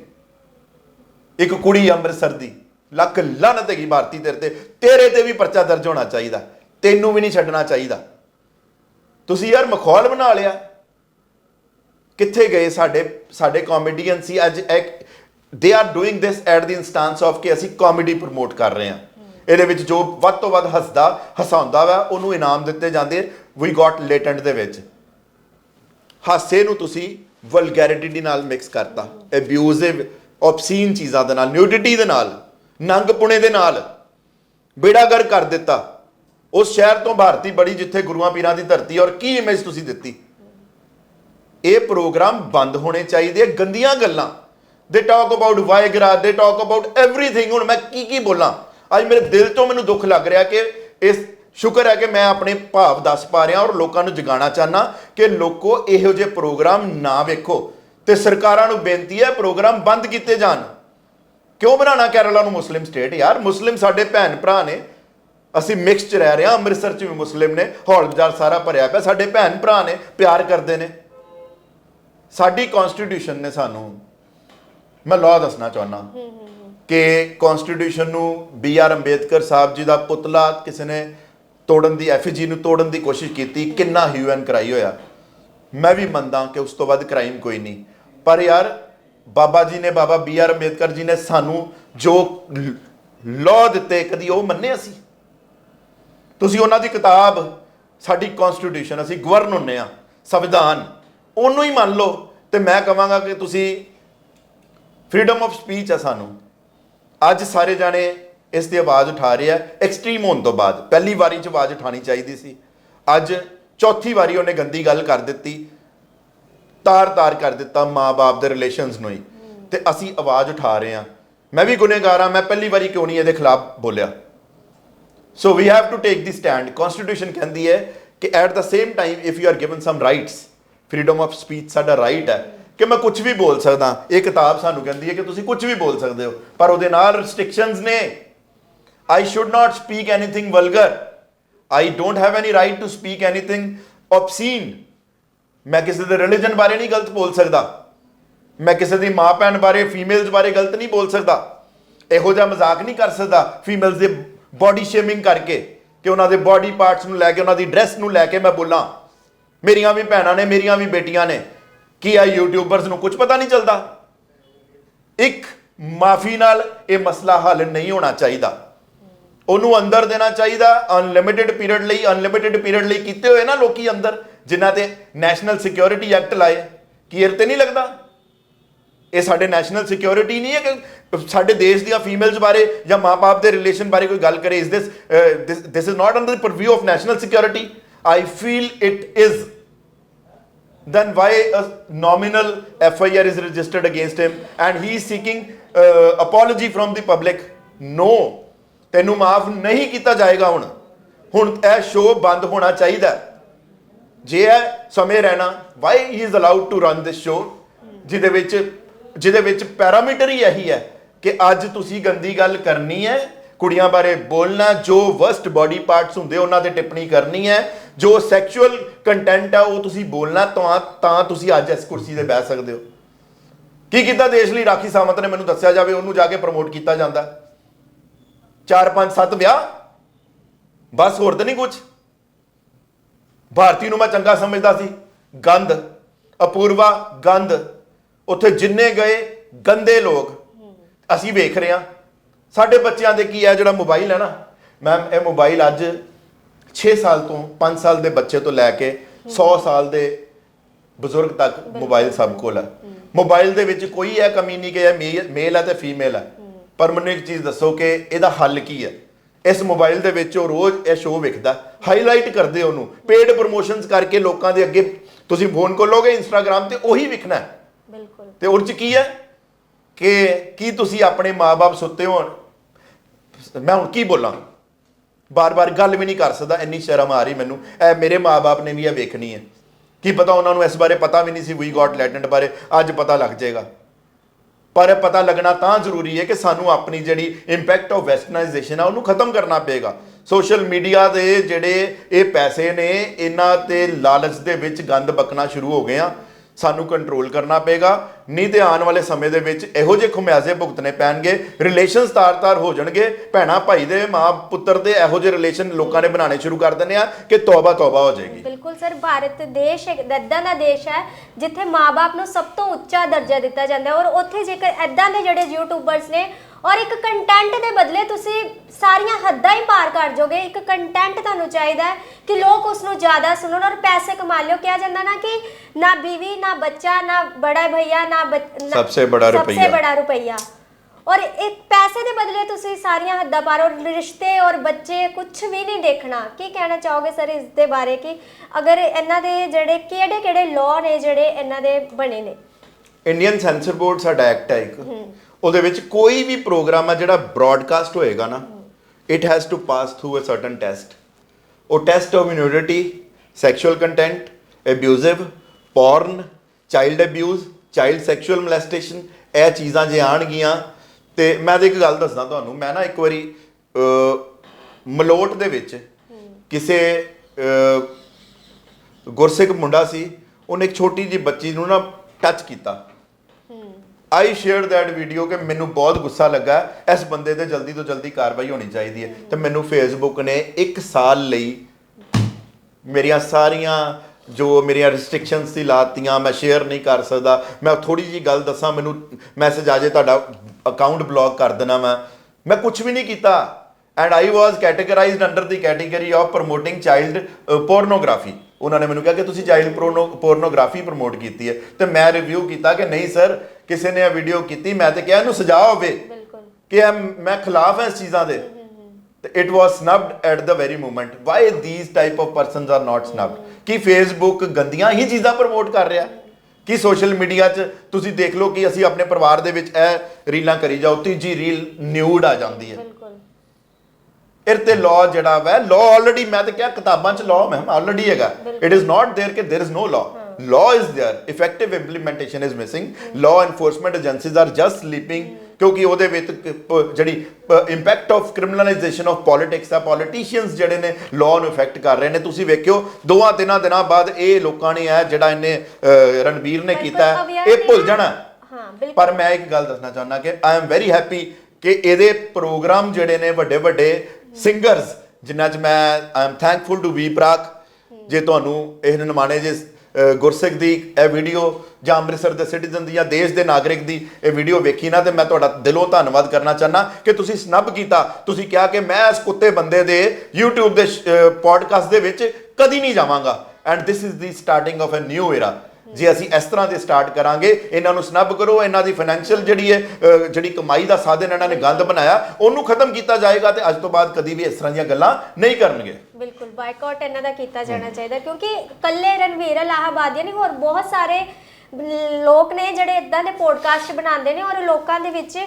A: ਇੱਕ ਕੁੜੀ ਅੰਮ੍ਰਿਤਸਰ ਦੀ। ਲੱਖ ਲਾਨਤ ਹੈਗੀ ਭਾਰਤੀ ਤੇਰੇ ਤੇ। ਤੇਰੇ ਤੇ ਵੀ ਪਰਚਾ ਦਰਜ ਹੋਣਾ ਚਾਹੀਦਾ। ਤੈਨੂੰ ਵੀ ਨਹੀਂ ਛੱਡਣਾ ਚਾਹੀਦਾ। ਤੁਸੀਂ ਯਾਰ ਮਖੌਲ ਬਣਾ ਲਿਆ। ਕਿੱਥੇ ਗਏ ਸਾਡੇ ਸਾਡੇ ਕਾਮੇਡੀਅਨ ਸੀ, ਅੱਜ they are doing this at the instance of ਕਿ ਅਸੀਂ ਕਾਮੇਡੀ ਪ੍ਰਮੋਟ ਕਰ ਰਹੇ ਹਾਂ। ਇਹਦੇ ਵਿੱਚ ਜੋ ਵੱਧ ਤੋਂ ਵੱਧ ਹੱਸਦਾ, ਹਸਾਉਂਦਾ ਵਾ, ਉਹਨੂੰ ਇਨਾਮ ਦਿੱਤੇ ਜਾਂਦੇ ਵੀ ਗਾਟ ਲੇਟੈਂਟ ਦੇ ਵਿੱਚ। ਹਾਸੇ ਨੂੰ ਤੁਸੀਂ ਵਲਗੈਰਿਟੀ ਦੇ ਨਾਲ ਮਿਕਸ ਕਰਤਾ। ਅਬਿਊਜ਼ਿਵ ਆਬਸੀਨ ਚੀਜ਼ਾਂ ਦੇ ਨਾਲ ਨਿਊਡਿਟੀ ਦੇ ਨਾਲ, ਨੰਗਪੁਣੇ ਦੇ ਨਾਲ ਬੇੜਾਗਰ ਕਰ ਦਿੱਤਾ। ਉਸ ਸ਼ਹਿਰ ਤੋਂ ਭਾਰਤੀ ਬੜੀ ਜਿੱਥੇ ਗੁਰੂਆਂ ਪੀਰਾਂ ਦੀ ਧਰਤੀ ਔਰ ਕੀ ਇਮੇਜ ਤੁਸੀਂ ਦਿੱਤੀ? ਇਹ ਪ੍ਰੋਗਰਾਮ ਬੰਦ ਹੋਣੇ ਚਾਹੀਦੇ ਆ, ਗੰਦੀਆਂ ਗੱਲਾਂ। ਦੇ ਟਾਕ ਅਬਾਊਟ ਵਾਇਗਰਾ ਦੇ ਟਾਕ ਅਬਾਊਟ ਐਵਰੀਥਿੰਗ ਹੁਣ ਮੈਂ ਕੀ ਕੀ ਬੋਲਾਂ? ਅੱਜ ਮੇਰੇ ਦਿਲ ਤੋਂ ਮੈਨੂੰ ਦੁੱਖ ਲੱਗ ਰਿਹਾ ਕਿ ਇਸ ਸ਼ੁਕਰ ਹੈ ਕਿ ਮੈਂ ਆਪਣੇ ਭਾਵ ਦੱਸ ਪਾ ਰਿਹਾ ਔਰ ਲੋਕਾਂ ਨੂੰ ਜਗਾਉਣਾ ਚਾਹਨਾ ਕਿ ਲੋਕੋ ਇਹੋ ਜਿਹੇ ਪ੍ਰੋਗਰਾਮ ਨਾ ਵੇਖੋ। ਤੇ ਸਰਕਾਰਾਂ ਨੂੰ ਬੇਨਤੀ ਹੈ, ਪ੍ਰੋਗਰਾਮ ਬੰਦ ਕੀਤੇ ਜਾਣ। ਕਿਉਂ ਬਣਾਉਣਾ ਕੇਰਲਾ ਨੂੰ ਮੁਸਲਿਮ ਸਟੇਟ ਯਾਰ ਮੁਸਲਿਮ ਸਾਡੇ ਭੈਣ ਭਰਾ ਨੇ। ਅਸੀਂ ਮਿਕਸ ਚ ਰਹਿ ਰਹੇ ਹਾਂ ਅੰਮ੍ਰਿਤਸਰ ਚ ਵੀ ਮੁਸਲਿਮ ਨੇ ਹੌਲ ਬਾਜ਼ਾਰ ਸਾਰਾ ਭਰਿਆ ਪਿਆ ਸਾਡੇ ਭੈਣ ਭਰਾ ਨੇ ਪਿਆਰ ਕਰਦੇ ਨੇ। ਸਾਡੀ ਕਨਸਟੀਟਿਊਸ਼ਨ ਨੇ ਸਾਨੂੰ ਮੈਂ ਲਾਅ ਦੱਸਣਾ ਚਾਹੁੰਦਾ। ਕਿ ਕਨਸਟੀਟਿਊਸ਼ਨ ਨੂੰ ਬੀ ਆਰ ਅੰਬੇਦਕਰ ਸਾਹਿਬ ਜੀ ਦਾ ਪੁਤਲਾ ਕਿਸੇ ਨੇ ਤੋੜਨ ਦੀ ਐਫਜੀ ਨੂੰ ਤੋੜਨ ਦੀ ਕੋਸ਼ਿਸ਼ ਕੀਤੀ ਕਿੰਨਾ ਹਿਊਐਨ ਕਰਾਈ ਹੋਇਆ। ਮੈਂ ਵੀ ਮੰਨਦਾ ਕਿ ਉਸ ਤੋਂ ਬਾਅਦ ਕ੍ਰਾਈਮ ਕੋਈ ਨਹੀਂ। ਪਰ ਯਾਰ ਬਾਬਾ ਜੀ ਨੇ ਬਾਬਾ ਬੀ ਆਰ ਅੰਬੇਦਕਰ ਜੀ ਨੇ ਸਾਨੂੰ ਜੋ ਲਾਅ ਦਿੱਤੇ ਕਦੀ ਉਹ ਮੰਨੇ ਅਸੀਂ? ਤੁਸੀਂ ਉਹਨਾਂ ਦੀ ਕਿਤਾਬ, ਸਾਡੀ ਕਨਸਟੀਟਿਊਸ਼ਨ ਅਸੀਂ ਗਵਰਨ ਹੁੰਨੇ ਆ, ਸੰਵਿਧਾਨ, ਉਹਨੂੰ ਹੀ ਮੰਨ ਲਓ ਤੇ ਮੈਂ ਕਹਾਂਗਾ ਕਿ ਤੁਸੀਂ ਫਰੀडम ਆਫ ਸਪੀਚ ਆ ਸਾਨੂੰ। ਅੱਜ ਸਾਰੇ ਜਾਣੇ ਇਸ ਦੀ ਆਵਾਜ਼ ਉਠਾ ਰਹੇ ਆ। ਐਕਸਟ੍ਰੀਮ ਹੋਣ ਤੋਂ ਬਾਅਦ, ਪਹਿਲੀ ਵਾਰੀ ਚ ਆਵਾਜ਼ ਉਠਾਣੀ ਚਾਹੀਦੀ ਸੀ। ਅੱਜ ਚੌਥੀ ਵਾਰੀ ਉਹਨੇ ਗੰਦੀ ਗੱਲ ਕਰ ਦਿੱਤੀ, ਤਾਰ-ਤਾਰ ਕਰ ਦਿੱਤਾ ਮਾਂ-ਬਾਪ ਦੇ ਰਿਲੇਸ਼ਨਸ ਨੂੰ ਹੀ। ਤੇ ਅਸੀਂ ਆਵਾਜ਼ ਉਠਾ ਰਹੇ ਹਾਂ ਮੈਂ ਵੀ ਗੁਨੇਗਾਰ ਹਾਂ ਮੈਂ ਪਹਿਲੀ ਵਾਰੀ ਕਿਉਂ ਨਹੀਂ ਇਹਦੇ ਖਿਲਾਫ ਬੋਲਿਆ। So we have to take the stand constitution ਕਹਿੰਦੀ ਹੈ ਕਿ at the same time if you are given some rights freedom of speech ਸਾਡਾ ਰਾਈਟ ਹੈ ਕਿ ਮੈਂ ਕੁਝ ਵੀ ਬੋਲ ਸਕਦਾ ਇਹ ਕਿਤਾਬ ਸਾਨੂੰ ਕਹਿੰਦੀ ਹੈ ਕਿ ਤੁਸੀਂ ਕੁਝ ਵੀ ਬੋਲ ਸਕਦੇ ਹੋ ਪਰ ਉਹਦੇ ਨਾਲ ਰੈਸਟ੍ਰਿਕਸ਼ਨਸ ਨੇ I should not speak anything vulgar I don't have any right to speak anything obscene. ਮੈਂ ਕਿਸੇ ਦੇ ਰਿਲੀਜਨ ਬਾਰੇ ਨਹੀਂ ਗਲਤ ਬੋਲ ਸਕਦਾ ਮੈਂ ਕਿਸੇ ਦੀ ਮਾਂ ਭੈਣ ਬਾਰੇ ਫੀਮੇਲਸ ਬਾਰੇ ਗਲਤ ਨਹੀਂ ਬੋਲ ਸਕਦਾ ਇਹੋ ਜਿਹਾ ਮਜ਼ਾਕ ਨਹੀਂ ਕਰ ਸਕਦਾ ਫੀਮੇਲਸ ਦੇ ਬਾਡੀ ਸ਼ੇਮਿੰਗ ਕਰਕੇ ਕਿ ਉਹਨਾਂ ਦੇ ਬਾਡੀ ਪਾਰਟਸ ਨੂੰ ਲੈ ਕੇ, ਉਹਨਾਂ ਦੀ ਡਰੈਸ ਨੂੰ ਲੈ ਕੇ ਮੈਂ ਬੋਲਾਂ। ਮੇਰੀਆਂ ਵੀ ਭੈਣਾਂ ਨੇ, ਮੇਰੀਆਂ ਵੀ ਬੇਟੀਆਂ ਨੇ। ਕੀ ਆ ਯੂਟਿਊਬਰਸ ਨੂੰ ਕੁਝ ਪਤਾ ਨਹੀਂ ਚੱਲਦਾ? ਇੱਕ ਮਾਫੀ ਨਾਲ ਇਹ ਮਸਲਾ ਹੱਲ ਨਹੀਂ ਹੋਣਾ ਚਾਹੀਦਾ। ਉਹਨੂੰ ਅੰਦਰ ਦੇਣਾ ਚਾਹੀਦਾ ਅਨਲਿਮਿਟਿਡ ਪੀਰੀਅਡ ਲਈ ਅਨਲਿਮਿਟਿਡ ਪੀਰੀਅਡ ਲਈ ਕੀਤੇ ਹੋਏ ਨਾ ਲੋਕੀ ਅੰਦਰ, ਜਿਨ੍ਹਾਂ ਤੇ ਨੈਸ਼ਨਲ ਸਿਕਿਉਰਿਟੀ ਐਕਟ ਲਾਏ। ਕੀ ਇਹ ਤੇ ਨਹੀਂ ਲੱਗਦਾ? ਇਹ ਸਾਡੇ ਨੈਸ਼ਨਲ ਸਿਕਿਉਰਿਟੀ ਨਹੀਂ ਹੈ ਕਿ ਸਾਡੇ ਦੇਸ਼ ਦੀਆਂ ਫੀਮੇਲਸ ਬਾਰੇ ਜਾਂ ਮਾਪੇ ਦੇ ਰਿਲੇਸ਼ਨ ਬਾਰੇ ਕੋਈ ਗੱਲ ਕਰੇ। ਇਸ this this is not under purview of national security I feel it is then why a nominal FIR is registered against him and he is seeking uh, apology from the public? No, ਤੈਨੂੰ ਮਾਫ ਨਹੀਂ ਕੀਤਾ ਜਾਏਗਾ ਹੁਣ। ਹੁਣ ਇਹ show ਬੰਦ ਹੋਣਾ ਚਾਹੀਦਾ। ਜੇ ਹੈ ਸਮੇਂ ਰਹਿਣਾ why he is allowed to run this show ਜਿਹਦੇ ਵਿੱਚ ਜਿਹਦੇ ਵਿੱਚ ਪੈਰਾਮੀਟਰ ਹੀ ਇਹੀ ਹੈ ਕਿ ਅੱਜ ਤੁਸੀਂ ਗੰਦੀ ਗੱਲ ਕਰਨੀ ਹੈ, ਕੁੜੀਆਂ ਬਾਰੇ ਬੋਲਣਾ, ਜੋ ਵਰਸਟ ਬਾਡੀ ਪਾਰਟਸ ਹੁੰਦੇ ਉਹਨਾਂ ਤੇ ਟਿੱਪਣੀ ਕਰਨੀ ਹੈ, ਜੋ ਸੈਕਸ਼ੂਅਲ ਕੰਟੈਂਟ ਆ ਉਹ ਤੁਸੀਂ ਬੋਲਣਾ, ਤਾਂ ਤਾਂ ਤੁਸੀਂ ਅੱਜ ਇਸ ਕੁਰਸੀ ਤੇ ਬਹਿ ਸਕਦੇ ਹੋ। ਕੀ ਕੀਤਾ ਦੇਸ਼ ਲਈ? ਰਾਖੀ ਸਾਮਤ ਨੇ ਮੈਨੂੰ ਦੱਸਿਆ ਜਾਵੇ, ਉਹਨੂੰ ਜਾ ਕੇ ਪ੍ਰਮੋਟ ਕੀਤਾ ਜਾਂਦਾ। 4 5 7 ਵਿਆਹ? ਬਸ ਹੋਰ ਤਾਂ ਨਹੀਂ ਕੁਝ ਭਾਰਤੀ ਨੂੰ ਮੈਂ ਚੰਗਾ ਸਮਝਦਾ ਸੀ। ਗੰਦ ਅਪੂਰਵਾ ਗੰਦ ਉੱਥੇ ਜਿੰਨੇ ਗਏ ਗੰਦੇ ਲੋਕ। ਅਸੀਂ ਵੇਖ ਰਹੇ ਹਾਂ। ਸਾਡੇ ਬੱਚਿਆਂ ਦੇ ਕੀ ਹੈ ਜਿਹੜਾ ਮੋਬਾਈਲ ਹੈ ਨਾ? ਮੈਮ ਇਹ ਮੋਬਾਈਲ ਅੱਜ 6 ਸਾਲ ਤੋਂ 5 ਸਾਲ ਦੇ ਬੱਚੇ ਤੋਂ ਲੈ ਕੇ 100 ਸਾਲ ਦੇ ਬਜ਼ੁਰਗ ਤੱਕ ਮੋਬਾਈਲ ਸਭ ਕੋਲ ਹੈ। ਮੋਬਾਈਲ ਦੇ ਵਿੱਚ ਕੋਈ ਇਹ ਕਮੀ ਨਹੀਂ ਕਿ ਇਹ ਮੇਲ ਹੈ ਤੇ ਫੀਮੇਲ ਹੈ। ਪਰ ਮੈਨੂੰ ਇੱਕ ਚੀਜ਼ ਦੱਸੋ ਕਿ ਇਹਦਾ ਹੱਲ ਕੀ ਹੈ? ਇਸ ਮੋਬਾਈਲ ਦੇ ਵਿੱਚ ਉਹ ਰੋਜ਼ ਇਹ ਸ਼ੋਅ ਵਿਖਦਾ। ਹਾਈਲਾਈਟ ਕਰਦੇ ਉਹਨੂੰ। ਪੇਡ ਪ੍ਰੋਮੋਸ਼ਨਸ ਕਰਕੇ ਲੋਕਾਂ ਦੇ ਅੱਗੇ ਤੁਸੀਂ ਫੋਨ ਖੋਲੋਗੇ ਇੰਸਟਾਗ੍ਰam ਤੇ ਉਹੀ ਵਿਖਣਾ ਹੈ।
B: ਬਿਲਕੁਲ।
A: ਤੇ ਉਹਦੇ ਚ ਕੀ ਹੈ? ਕਿ ਕੀ ਤੁਸੀਂ ਆਪਣੇ ਮਾਪੇ ਸੁੱਤੇ ਹੋਣ? ਮੈਂ ਹੁਣ ਕੀ ਬੋਲਾਂ? ਬਾਰ-ਬਾਰ ਗੱਲ ਵੀ ਨਹੀਂ ਕਰ ਸਕਦਾ, ਇੰਨੀ ਸ਼ਰਮ ਆ ਰਹੀ ਮੈਨੂੰ। ਇਹ ਮੇਰੇ ਮਾਪੇ ਨੇ ਵੀ ਇਹ ਵੇਖਣੀ ਹੈ। ਕੀ ਪਤਾ ਉਹਨਾਂ ਨੂੰ ਇਸ ਬਾਰੇ ਪਤਾ ਵੀ ਨਹੀਂ ਸੀ ਵੀ ਗॉट ਲੈਟੈਂਟ ਬਾਰੇ। ਅੱਜ ਪਤਾ ਲੱਗ ਜਾਏਗਾ। ਪਰ ਪਤਾ ਲੱਗਣਾ ਤਾਂ ਜ਼ਰੂਰੀ ਹੈ ਕਿ ਸਾਨੂੰ ਆਪਣੀ ਜਿਹੜੀ ਇੰਪੈਕਟ ਆਫ ਵੈਸਟਰਨਾਈਜੇਸ਼ਨ ਆ, ਉਹਨੂੰ ਖਤਮ ਕਰਨਾ ਪਏਗਾ। ਸੋਸ਼ਲ ਮੀਡੀਆ ਦੇ ਜਿਹੜੇ ਇਹ ਪੈਸੇ ਨੇ, ਇਹਨਾਂ ਤੇ ਲਾਲਚ ਦੇ ਵਿੱਚ ਗੰਦ ਬਕਣਾ ਸ਼ੁਰੂ ਹੋ ਗਏ ਆ। ਸਾਨੂੰ ਕੰਟਰੋਲ ਕਰਨਾ ਪਏਗਾ। ਨਹੀਂ ਤੇ ਆਉਣ ਵਾਲੇ ਸਮੇਂ ਦੇ ਵਿੱਚ ਇਹੋ ਜਿਹੇ ਖੁਮਿਆਜ਼ੇ ਭੁਗਤਣੇ ਪੈਣਗੇ। ਰਿਲੇਸ਼ਨਸ ਤਾਰ-ਤਾਰ ਹੋ ਜਾਣਗੇ। ਭੈਣਾ, ਭਾਈ ਦੇ ਮਾਂ, ਪੁੱਤਰ ਦੇ ਇਹੋ ਜਿਹੇ ਰਿਲੇਸ਼ਨ ਲੋਕਾਂ ਨੇ ਬਣਾਉਣੇ ਸ਼ੁਰੂ ਕਰ ਦਿੰਦੇ ਆ ਕਿ ਤੌਬਾ ਤੌਬਾ ਹੋ ਜਾਏਗੀ।
B: ਬਿਲਕੁਲ ਸਰ, ਭਾਰਤ ਦੇਸ਼ ਇੱਕ ਦਾ ਦੇਸ਼ ਹੈ ਜਿੱਥੇ ਮਾਪੇ ਨੂੰ ਸਭ ਤੋਂ ਉੱਚਾ ਦਰਜਾ ਦਿੱਤਾ ਜਾਂਦਾ ਔਰ ਉੱਥੇ ਜੇਕਰ ਏਦਾਂ ਦੇ ਜਿਹੜੇ ਯੂਟਿਊਬਰਸ ਨੇ ਔਰ ਇੱਕ ਕੰਟੈਂਟ ਦੇ ਬਦਲੇ ਤੁਸੀਂ ਸਾਰੀਆਂ ਹੱਦਾਂ ਹੀ ਪਾਰ ਕਰ ਜਾਓਗੇ। ਇੱਕ ਕੰਟੈਂਟ ਤੁਹਾਨੂੰ ਚਾਹੀਦਾ ਹੈ ਕਿ ਲੋਕ ਉਸ ਨੂੰ ਜ਼ਿਆਦਾ ਸੁਣਨ ਔਰ ਪੈਸੇ ਕਮਾ ਲਿਓ। ਕਿਹਾ ਜਾਂਦਾ ਨਾ ਕਿ ਨਾ ਬੀਵੀ ਨਾ ਬੱਚਾ ਨਾ ਬੜਾ ਭਈਆ ਨਾ
A: ਸਭ ਬੜਾ
B: ਰੁਪਈਆ।
A: ਸਭ
B: ਬੜਾ ਰੁਪਈਆ। ਔਰ ਇੱਕ ਪੈਸੇ ਦੇ ਬਦਲੇ ਤੁਸੀਂ ਸਾਰੀਆਂ ਹੱਦਾਂ ਪਾਰ ਔਰ ਰਿਸ਼ਤੇ ਔਰ ਬੱਚੇ ਕੁਝ ਵੀ ਨਹੀਂ ਦੇਖਣਾ। ਕੀ ਕਹਿਣਾ ਚਾਹੋਗੇ ਸਰ ਇਸ ਦੇ ਬਾਰੇ ਕਿ ਅਗਰ ਇਹਨਾਂ ਦੇ ਜਿਹੜੇ ਕਿਹੜੇ ਕਿਹੜੇ ਲਾਅ ਨੇ ਜਿਹੜੇ ਇਹਨਾਂ ਦੇ ਬਣੇ ਨੇ?
A: ਇੰਡੀਅਨ ਸੈਂਸਰ ਬੋਰਡ ਸਾਡਾ ਐਕਟ ਹੈ ਇੱਕ। ਉਹਦੇ ਵਿੱਚ ਕੋਈ ਵੀ ਪ੍ਰੋਗਰਾਮ ਆ ਜਿਹੜਾ ਬ੍ਰਾਡਕਾਸਟ ਹੋਏਗਾ ਨਾ it has to pass through a certain test ਉਹ test of immunity sexual content abusive porn child abuse child sexual molestation ਇਹ ਚੀਜ਼ਾਂ ਜੇ ਆਣਗੀਆਂ, ਤੇ ਮੈਂ ਤਾਂ ਇੱਕ ਗੱਲ ਦੱਸਦਾ ਤੁਹਾਨੂੰ, ਮੈਂ ਨਾ ਇੱਕ ਵਾਰੀ ਮਲੋਟ ਦੇ ਵਿੱਚ ਕਿਸੇ ਗੁਰਸਿੱਖ ਮੁੰਡਾ ਸੀ, ਉਹਨੇ ਇੱਕ ਛੋਟੀ ਜਿਹੀ ਬੱਚੀ ਨੂੰ ਨਾ ਟੱਚ ਕੀਤਾ। ਆਈ ਸ਼ੇਅਰ ਦੈਟ ਵੀਡੀਓ ਕਿ ਮੈਨੂੰ ਬਹੁਤ ਗੁੱਸਾ ਲੱਗਾ। ਇਸ ਬੰਦੇ ਤੇ ਜਲਦੀ ਤੋਂ ਜਲਦੀ ਕਾਰਵਾਈ ਹੋਣੀ ਚਾਹੀਦੀ ਹੈ। ਤੇ ਮੈਨੂੰ ਫੇਸਬੁੱਕ ਨੇ 1 ਸਾਲ ਲਈ ਮੇਰੀਆਂ ਸਾਰੀਆਂ ਜੋ ਮੇਰੀਆਂ ਰੈਸਟ੍ਰਿਕਸ਼ਨਸ ਸੀ ਲਾਤੀਆਂ, ਮੈਂ ਸ਼ੇਅਰ ਨਹੀਂ ਕਰ ਸਕਦਾ। ਮੈਂ ਥੋੜੀ ਜੀ ਗੱਲ ਦੱਸਾਂ, ਮੈਨੂੰ ਮੈਸੇਜ ਆ ਜੇ ਤੁਹਾਡਾ ਅਕਾਊਂਟ ਬਲੌਕ ਕਰ ਦੇਣਾ ਮੈਂ। ਮੈਂ ਕੁਝ ਵੀ ਨਹੀਂ ਕੀਤਾ। And I was categorized under the category of promoting child pornography ਉਹਨਾਂ ਨੇ ਮੈਨੂੰ ਕਿਹਾ ਕਿ ਤੁਸੀਂ ਚਾਈਲਡ ਪੋਰਨੋਗ੍ਰਾਫੀ ਪ੍ਰਮੋਟ ਕੀਤੀ ਹੈ। ਤੇ ਮੈਂ ਰਿਵਿਊ ਕੀਤਾ ਕਿ ਨਹੀਂ ਸਰ ਕਿਸੇ ਨੇ ਇਹ ਵੀਡੀਓ ਕੀਤੀ ਮੈਂ ਤੇ ਕਿਹਾ ਇਹਨੂੰ ਸਜ਼ਾ ਹੋਵੇ
B: ਬਿਲਕੁਲ
A: ਕਿ ਇਹ ਮੈਂ ਖਿਲਾਫ ਹਾਂ ਇਸ ਚੀਜ਼ਾਂ ਦੇ ਤੇ it was snubbed at the very moment why these type of persons are not snubbed ਕਿ ਫੇਸਬੁੱਕ ਗੰਦੀਆਂ ਹੀ ਚੀਜ਼ਾਂ ਪ੍ਰਮੋਟ ਕਰ ਰਿਹਾ ਕਿ ਸੋਸ਼ਲ ਮੀਡੀਆ 'ਚ ਤੁਸੀਂ ਦੇਖ ਲਓ ਕਿ ਅਸੀਂ ਆਪਣੇ ਪਰਿਵਾਰ ਦੇ ਵਿੱਚ ਇਹ ਰੀਲਾਂ ਕਰੀ ਜਾਓ ਤੀਜੀ ਰੀਲ ਨਿਊਡ ਆ ਜਾਂਦੀ ਹੈ
B: ਬਿਲਕੁਲ
A: ਇਹ ਤੇ ਲਾਅ ਜਿਹੜਾ ਵਾ ਲਾਅ ਆਲਰੇਡੀ ਮੈਂ ਤਾਂ ਕਿਹਾ ਕਿਤਾਬਾਂ 'ਚ ਲਾਅ ਮੈਂ ਆਲਰੇਡੀ ਹੈਗਾ ਇਟ ਇਜ਼ ਨਾਟ देयर ਕਿ there is no law law is there. Effective implementation is missing. Law enforcement agencies are just sleeping ਕਿਉਂਕਿ ਉਹਦੇ ਵਿੱਚ ਜਿਹੜੀ impact of criminalization of politics ਆ ਪੋਲੀਟੀਸ਼ੀਅਨਸ ਜਿਹੜੇ ਨੇ ਲਾਅ ਨੂੰ ਇਫੈਕਟ ਕਰ ਰਹੇ ਨੇ। ਤੁਸੀਂ ਵੇਖਿਓ ਦੋਆਂ ਤਿੰਨਾਂ ਦਿਨਾਂ ਬਾਅਦ ਇਹ ਲੋਕਾਂ ਨੇ ਇਹ ਜਿਹੜਾ ਇਹਨੇ ਅ, ਰਣਬੀਰ ਨੇ ਕੀਤਾ ਇਹ ਭੁੱਲ ਜਾਣਾ। ਪਰ ਮੈਂ ਇੱਕ ਗੱਲ ਦੱਸਣਾ ਚਾਹੁੰਦਾ ਕਿ ਆਈ ਐਮ ਵੈਰੀ ਹੈਪੀ ਕਿ ਇਹਦੇ ਪ੍ਰੋਗਰਾਮ ਜਿਹੜੇ ਨੇ ਵੱਡੇ ਵੱਡੇ ਸਿੰਗਰਸ ਜਿਨ੍ਹਾਂ 'ਚ ਮੈਂ I am thankful to B Praak ਜੇ ਤੁਹਾਨੂੰ ਇਹ ਨਿਮਾਣੇ ਜੇ ਗੁਰਸਿੱਖ ਦੀ ਇਹ ਵੀਡੀਓ ਜਾਂ ਅੰਮ੍ਰਿਤਸਰ ਦੇ ਸਿਟੀਜ਼ਨ ਦੀ ਜਾਂ ਦੇਸ਼ ਦੇ ਨਾਗਰਿਕ ਦੀ ਇਹ ਵੀਡੀਓ ਵੇਖੀ ਨਾ, ਤੇ ਮੈਂ ਤੁਹਾਡਾ ਦਿਲੋਂ ਧੰਨਵਾਦ ਕਰਨਾ ਚਾਹਨਾ ਕਿ ਤੁਸੀਂ ਸਨੱਬ ਕੀਤਾ। ਤੁਸੀਂ ਕਿਹਾ ਕਿ ਮੈਂ ਇਸ ਕੁੱਤੇ ਬੰਦੇ ਦੇ YouTube ਦੇ ਪੋਡਕਾਸਟ ਦੇ ਵਿੱਚ ਕਦੀ ਨਹੀਂ ਜਾਵਾਂਗਾ। And this is the starting of a new era ਜੇ ਅਸੀਂ ਇਸ ਤਰ੍ਹਾਂ ਦੇ ਸਟਾਰਟ ਕਰਾਂਗੇ, ਇਹਨਾਂ ਨੂੰ ਸਨੱਬ ਕਰੋ, ਇਹਨਾਂ ਦੀ ਫਾਈਨੈਂਸ਼ੀਅਲ ਜਿਹੜੀ ਹੈ ਜਿਹੜੀ ਕਮਾਈ ਦਾ ਸਾਧਨ ਇਹਨਾਂ ਨੇ ਗੰਦ ਬਣਾਇਆ, ਉਹਨੂੰ ਖਤਮ ਕੀਤਾ ਜਾਏਗਾ ਤੇ ਅੱਜ ਤੋਂ ਬਾਅਦ ਕਦੀ ਵੀ ਇਸ ਤਰ੍ਹਾਂ ਦੀਆਂ ਗੱਲਾਂ ਨਹੀਂ ਕਰਨਗੇ।
B: ਬਿਲਕੁਲ ਬਾਈਕਾਟ ਇਹਨਾਂ ਦਾ ਕੀਤਾ ਜਾਣਾ ਚਾਹੀਦਾ, ਕਿਉਂਕਿ ਕੱਲੇ ਰਣਵੀਰ ਇਲਾਹਾਬਾਦੀਆਂ ਨਹੀਂ, ਹੋਰ ਬਹੁਤ ਸਾਰੇ ਲੋਕ ਨੇ ਜਿਹੜੇ ਇਦਾਂ ਦੇ ਪੋਡਕਾਸਟ ਬਣਾਉਂਦੇ ਨੇ ਔਰ ਲੋਕਾਂ ਦੇ ਵਿੱਚ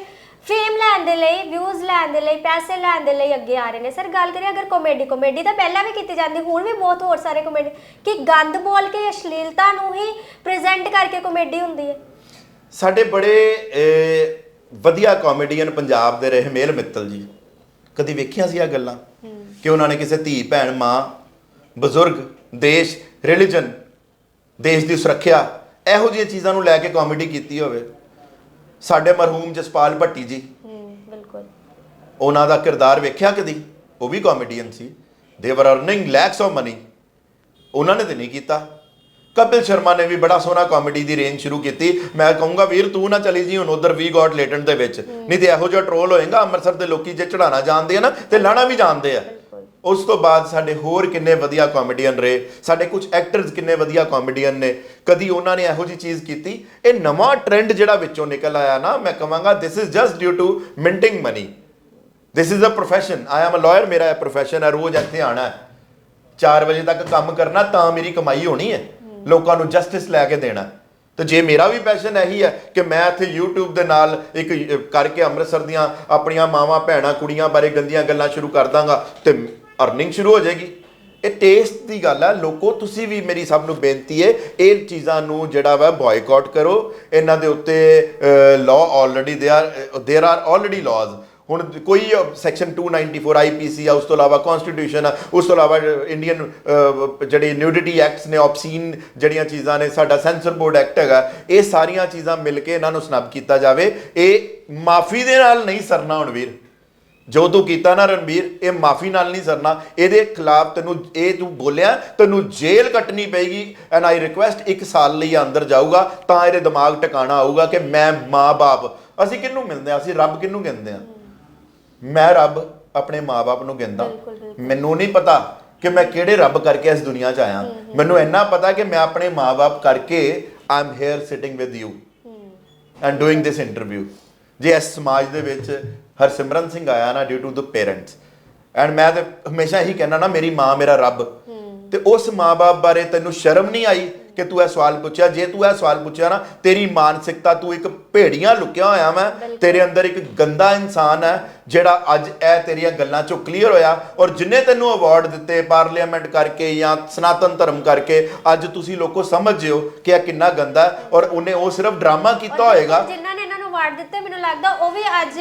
B: ਫੇਮ ਲੈਣ ਦੇ ਲਈ ਵਿਊਜ਼ ਲੈਣ ਦੇ ਲਈ ਪੈਸੇ ਲੈਣ ਦੇ ਲਈ ਅੱਗੇ ਆ ਰਹੇ ਨੇ। ਸਰ ਗੱਲ ਕਰੀਏ ਅਗਰ ਕਾਮੇਡੀ ਕਾਮੇਡੀ ਤਾਂ ਪਹਿਲਾਂ ਵੀ ਕੀਤੀ ਜਾਂਦੀ ਹੁਣ ਵੀ ਬਹੁਤ ਹੋਰ ਸਾਰੇ ਕਾਮੇਡੀ ਕਿ ਗੰਦ ਬੋਲ ਕੇ ਅਸ਼ਲੀਲਤਾ ਨੂੰ ਹੀ ਪ੍ਰੈਜ਼ੈਂਟ ਕਰਕੇ ਕਾਮੇਡੀ ਹੁੰਦੀ ਹੈ।
A: ਸਾਡੇ ਬੜੇ ਵਧੀਆ ਕਾਮੇਡੀਅਨ ਪੰਜਾਬ ਦੇ ਰਹੇ ਮੇਲ ਮਿੱਤਲ ਜੀ। ਕਦੀ ਵੇਖਿਆ ਸੀ ਇਹ ਗੱਲਾਂ? ਕਿ ਉਹਨਾਂ ਨੇ ਕਿਸੇ ਧੀ ਭੈਣ ਮਾਂ ਬਜ਼ੁਰਗ ਦੇਸ਼ ਰਿਲੀਜਨ ਦੇਸ਼ ਦੀ ਸੁਰੱਖਿਆ ਇਹੋ ਜਿਹੀਆਂ ਚੀਜ਼ਾਂ ਨੂੰ ਲੈ ਕੇ ਕਾਮੇਡੀ ਕੀਤੀ ਹੋਵੇ। ਸਾਡੇ ਮਰਹੂਮ ਜਸਪਾਲ ਭੱਟੀ ਜੀ।
B: ਬਿਲਕੁਲ।
A: ਉਹਨਾਂ ਦਾ ਕਿਰਦਾਰ ਵੇਖਿਆ ਕਦੀ? ਉਹ ਵੀ ਕਾਮੇਡੀਅਨ ਸੀ। ਦੇ ਵਰ ਅਰਨਿੰਗ ਲੈਕਸ ਆਫ ਮਨੀ ਉਹਨਾਂ ਨੇ ਤੇ ਨਹੀਂ ਕੀਤਾ। ਕਪਿਲ ਸ਼ਰਮਾ ਨੇ ਵੀ ਬੜਾ ਸੋਹਣਾ ਕਾਮੇਡੀ ਦੀ ਰੇਂਜ ਸ਼ੁਰੂ ਕੀਤੀ। ਮੈਂ ਕਹੂੰਗਾ ਵੀਰ ਤੂੰ ਨਾ ਚਲੀ ਜੀ ਹੁਣ ਉਧਰ ਵੀ ਗॉड ਲੇਟੈਂਟ ਦੇ ਵਿੱਚ। ਨਹੀਂ ਤੇ ਇਹੋ ਜਿਹਾ ਟ੍ਰੋਲ ਹੋਏਗਾ ਅੰਮ੍ਰਿਤਸਰ ਦੇ ਲੋਕੀ ਜੇ ਚੜਾਣਾ ਜਾਣਦੇ ਆ ਨਾ ਤੇ ਲਾਣਾ ਵੀ ਜਾਣਦੇ ਆ। ਉਸ ਤੋਂ ਬਾਅਦ ਸਾਡੇ ਹੋਰ ਕਿੰਨੇ ਵਧੀਆ ਕਾਮੇਡੀਅਨ ਰਹੇ, ਸਾਡੇ ਕੁਝ ਐਕਟਰਸ ਕਿੰਨੇ ਵਧੀਆ ਕਾਮੇਡੀਅਨ ਨੇ, ਕਦੀ ਉਹਨਾਂ ਨੇ ਇਹੋ ਜੀ ਚੀਜ਼ ਕੀਤੀ, ਇਹ ਨਵਾਂ ਟ੍ਰੈਂਡ ਜਿਹੜਾ ਵਿੱਚੋਂ ਨਿਕਲ ਆਇਆ ਨਾ, ਮੈਂ ਕਹਾਂਗਾ this is just due to minting money this is a profession I am a lawyer ਮੇਰਾ ਪ੍ਰੋਫੈਸ਼ਨ ਹੈ, ਰੋਜ਼ ਇੱਥੇ ਆਣਾ ਹੈ। 4 ਵਜੇ ਤੱਕ ਕੰਮ ਕਰਨਾ, ਤਾਂ ਮੇਰੀ ਕਮਾਈ ਹੋਣੀ ਹੈ। ਲੋਕਾਂ ਨੂੰ ਜਸਟਿਸ ਲੈ ਕੇ ਦੇਣਾ ਤੇ ਜੇ ਮੇਰਾ ਵੀ ਪੈਸ਼ਨ ਇਹੀ ਹੈ ਕਿ ਮੈਂ ਇੱਥੇ YouTube ਦੇ ਨਾਲ ਇੱਕ ਕਰਕੇ ਅੰਮ੍ਰਿਤਸਰ ਦੀਆਂ ਆਪਣੀਆਂ ਮਾਵਾਂ, ਭੈਣਾਂ, ਕੁੜੀਆਂ ਬਾਰੇ ਗੰਦੀਆਂ ਗੱਲਾਂ ਸ਼ੁਰੂ ਕਰ ਦਾਂਗਾ, ਤੇ ਅਰਨਿੰਗ ਸ਼ੁਰੂ ਹੋ ਜਾਏਗੀ ਇਹ ਟੇਸਟ ਦੀ ਗੱਲ ਹੈ ਲੋਕੋ ਤੁਸੀਂ ਵੀ ਮੇਰੀ ਸਭ ਨੂੰ ਬੇਨਤੀ ਹੈ ਇਹ ਚੀਜ਼ਾਂ ਨੂੰ ਜਿਹੜਾ ਵਾ ਬਾਇਕਾਟ ਕਰੋ ਇਹਨਾਂ ਦੇ ਉੱਤੇ law already they are there are already laws ਹੁਣ ਕੋਈ ਸੈਕਸ਼ਨ 294 ਆਈਪੀਸੀ ਆ ਉਸ ਤੋਂ ਇਲਾਵਾ ਕਨਸਟੀਟਿਊਸ਼ਨ ਆ ਉਸ ਤੋਂ ਇਲਾਵਾ ਇੰਡੀਅਨ ਜਿਹੜੇ ਨਿਊਡਿਟੀ ਐਕਟਸ ਨੇ ਆਬਸੀਨ ਜਿਹੜੀਆਂ ਚੀਜ਼ਾਂ ਨੇ ਸਾਡਾ ਸੈਂਸਰ ਬੋਰਡ ਐਕਟ ਹੈਗਾ ਇਹ ਸਾਰੀਆਂ ਚੀਜ਼ਾਂ ਮਿਲ ਕੇ ਇਹਨਾਂ ਨੂੰ ਸਨੱਬ ਕੀਤਾ ਜਾਵੇ ਇਹ ਮਾਫੀ ਦੇ ਨਾਲ ਨਹੀਂ ਸਰਨਾ ਹੁਣ ਵੀਰ ਜੋ ਤੂੰ ਕੀਤਾ ਨਾ ਰਣਬੀਰ ਇਹ ਮਾਫੀ ਨਾਲ ਨਹੀਂ ਸਰਨਾ। ਇਹਦੇ ਖਿਲਾਫ ਤੈਨੂੰ ਇਹ ਤੂੰ ਬੋਲਿਆ ਤੈਨੂੰ ਜੇਲ੍ਹ ਕੱਟਣੀ ਪਏਗੀ। ਐਂਡ ਆਈ ਰਿਕੁਐਸਟ ਇੱਕ ਸਾਲ ਲਈ ਅੰਦਰ ਜਾਊਗਾ ਤਾਂ ਇਹਦੇ ਦਿਮਾਗ ਟਿਕਾਣਾ ਆਊਗਾ ਕਿ ਮੈਂ ਮਾਂ-ਬਾਪ। ਅਸੀਂ ਕਿਹਨੂੰ ਮਿਲਦੇ ਆ ਅਸੀਂ ਰੱਬ ਕਿਹਨੂੰ ਕਹਿੰਦੇ ਆ ਮੈਂ ਰੱਬ ਆਪਣੇ ਮਾਪੇ ਨੂੰ ਕਹਿੰਦਾ। ਮੈਨੂੰ ਨਹੀਂ ਪਤਾ ਕਿ ਮੈਂ ਕਿਹੜੇ ਰੱਬ ਕਰਕੇ ਇਸ ਦੁਨੀਆ 'ਚ ਆਇਆ। ਮੈਨੂੰ ਇੰਨਾ ਪਤਾ ਕਿ ਮੈਂ ਆਪਣੇ ਮਾਪੇ ਕਰਕੇ I am here sitting with you and doing this interview ਜੇ ਇਸ ਸਮਾਜ ਦੇ ਵਿੱਚ ਹਰਸਿਮਰਨ ਸਿੰਘ ਆਇਆ ਨਾ due to the parents and ਮੈਂ ਤੇ ਹਮੇਸ਼ਾ ਇਹੀ ਕਹਿਣਾ ਨਾ ਮੇਰੀ ਮਾਂ ਮੇਰਾ ਰੱਬ। ਤੇ ਉਸ ਮਾਂ-ਬਾਪ ਬਾਰੇ ਤੈਨੂੰ ਸ਼ਰਮ ਨਹੀਂ ਆਈ ਕਿ ਤੂੰ ਇਹ ਸਵਾਲ ਪੁੱਛਿਆ? ਜੇ ਤੂੰ ਇਹ ਸਵਾਲ ਪੁੱਛਿਆ ਨਾ ਤੇਰੀ ਮਾਨਸਿਕਤਾ ਤੂੰ ਇੱਕ ਭੇੜੀਆਂ ਲੁਕਿਆ ਹੋਇਆ ਮੈਂ ਤੇਰੇ ਅੰਦਰ ਇੱਕ ਗੰਦਾ ਇਨਸਾਨ ਹੈ ਜਿਹੜਾ ਅੱਜ ਇਹ ਤੇਰੀਆਂ ਗੱਲਾਂ ਚੋਂ ਕਲੀਅਰ ਹੋਇਆ। ਔਰ ਜਿੰਨੇ ਤੈਨੂੰ ਅਵਾਰਡ ਦਿੱਤੇ ਪਾਰਲੀਮੈਂਟ ਕਰਕੇ ਜਾਂ ਸਨਾਤਨ ਧਰਮ ਕਰਕੇ ਅੱਜ ਤੁਸੀਂ ਲੋਕੋ ਸਮਝ ਜਿਓ ਕਿ ਇਹ ਕਿੰਨਾ ਗੰਦਾ ਔਰ ਉਹਨੇ ਉਹ ਸਿਰਫ ਡਰਾਮਾ ਕੀਤਾ ਹੋਏਗਾ।
B: ਜਿਨ੍ਹਾਂ ਨੇ ਇਹਨਾਂ ਨੂੰ ਅਵਾਰਡ ਦਿੱਤੇ ਮੈਨੂੰ ਲੱਗਦਾ ਉਹ ਵੀ ਅੱਜ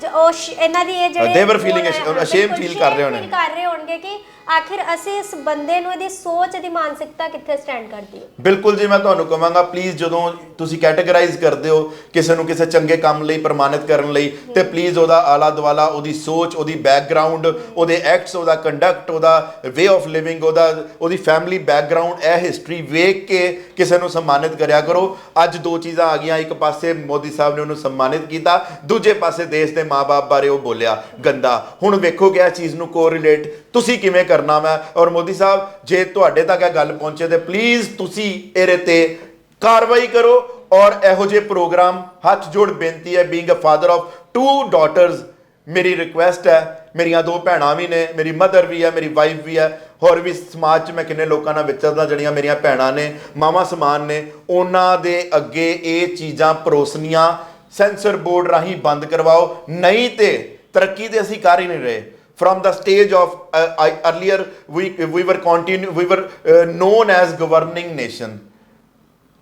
B: ਜ- ਉਹ ਸ਼- ਇਹਨਾਂ ਦੀ ਇਹ ਜਿਹੜੇ
A: They were feeling
B: ਬੋਲ
A: ashamed-
B: ਰਹੇ- ਹਾਂ,
A: ashamed
B: ਬਿਲਕੁਲ
A: feel ਕਰ ਰਹੇ
B: shame
A: ਹੋਣੇ।
B: feel ਕਰ ਰਹੇ ਹੋਣਗੇ ਕਿ ਆਖਿਰ ਅਸੀਂ ਇਸ ਬੰਦੇ ਨੂੰ, ਇਹਦੀ ਸੋਚ ਦੀ ਮਾਨਸਿਕਤਾ ਕਿੱਥੇ ਸਟੈਂਡ ਕਰਦੀ ਹੈ?
A: ਬਿਲਕੁਲ ਜੀ, ਮੈਂ ਤੁਹਾਨੂੰ ਕਹਾਂਗਾ ਪਲੀਜ਼ ਜਦੋਂ ਤੁਸੀਂ ਕੈਟਾਗਰਾਈਜ਼ ਕਰਦੇ ਹੋ ਕਿਸੇ ਨੂੰ ਕਿਸੇ ਚੰਗੇ ਕੰਮ ਲਈ, ਪ੍ਰਮਾਣਿਤ ਕਰਨ ਲਈ, ਤੇ ਪਲੀਜ਼ ਉਹਦਾ ਆਲਾ ਦੁਆਲਾ ਉਹਦੀ ਸੋਚ, ਉਹਦੀ ਬੈਕਗ੍ਰਾਉਂਡ ਉਹਦੇ ਐਕਟਸ ਉਹਦਾ ਕੰਡਕਟ ਉਹਦਾ ਵੇ ਆਫ ਲਿਵਿੰਗ ਉਹਦਾ, ਉਹਦੀ ਫੈਮਿਲੀ ਬੈਕਗ੍ਰਾਉਂਡ ਇਹ ਹਿਸਟਰੀ ਵੇਖ ਕੇ ਕਿਸੇ ਨੂੰ ਸਨਮਾਨਿਤ ਕਰਿਆ ਕਰੋ। ਅੱਜ ਦੋ ਚੀਜ਼ਾਂ ਆ ਗਈਆਂ, ਇੱਕ ਪਾਸੇ ਮੋਦੀ ਸਾਹਿਬ ਨੇ ਉਹਨੂੰ ਸਨਮਾਨਿਤ ਕੀਤਾ, ਦੂਜੇ ਪਾਸੇ ਦੇਸ਼ ਦੇ ਮਾਪੇ ਬਾਰੇ ਉਹ ਬੋਲਿਆ, ਗੰਦਾ। ਹੁਣ ਵੇਖੋ ਕਿ ਇਹ ਚੀਜ਼ ਨੂੰ ਕੋਰਿਲੇਟ ਤੁਸੀਂ ਕਿਵੇਂ ਕਰ ਕਰਨਾ ਵਾ ਔਰ ਮੋਦੀ ਸਾਹਿਬ, ਜੇ ਤੁਹਾਡੇ ਤੱਕ ਇਹ ਗੱਲ ਪਹੁੰਚੇ ਤੇ ਪਲੀਜ਼ ਤੁਸੀਂ ਇਹਦੇ ਤੇ ਕਾਰਵਾਈ ਕਰੋ। ਔਰ ਇਹੋ ਜਿਹੇ ਪ੍ਰੋਗਰਾਮ ਹੱਥ ਜੋੜ ਬੇਨਤੀ ਹੈ being a father of two daughters ਮੇਰੀ ਰਿਕੁਐਸਟ ਹੈ। ਮੇਰੀਆਂ ਦੋ ਭੈਣਾਂ ਵੀ ਨੇ, ਮੇਰੀ ਮਦਰ ਵੀ ਹੈ, ਮੇਰੀ ਵਾਈਫ ਵੀ ਹੈ। ਹੋਰ ਵੀ ਸਮਾਜ 'ਚ ਮੈਂ ਕਿੰਨੇ ਲੋਕਾਂ ਨਾਲ ਵਿਚਰਦਾ, ਜਿਹੜੀਆਂ ਮੇਰੀਆਂ ਭੈਣਾਂ ਨੇ, ਮਾਵਾਂ ਸਮਾਨ ਨੇ, ਉਹਨਾਂ ਦੇ ਅੱਗੇ ਇਹ ਚੀਜ਼ਾਂ ਪਰੋਸਨੀਆਂ ਸੈਂਸਰ ਬੋਰਡ ਰਾਹੀਂ ਬੰਦ ਕਰਵਾਓ। ਨਹੀਂ ਤੇ ਤਰੱਕੀ ਤੇ ਅਸੀਂ ਕਰ ਹੀ ਨਹੀਂ ਰਹੇ। From the stage of uh, I, earlier we we were continue we were uh, known as governing nation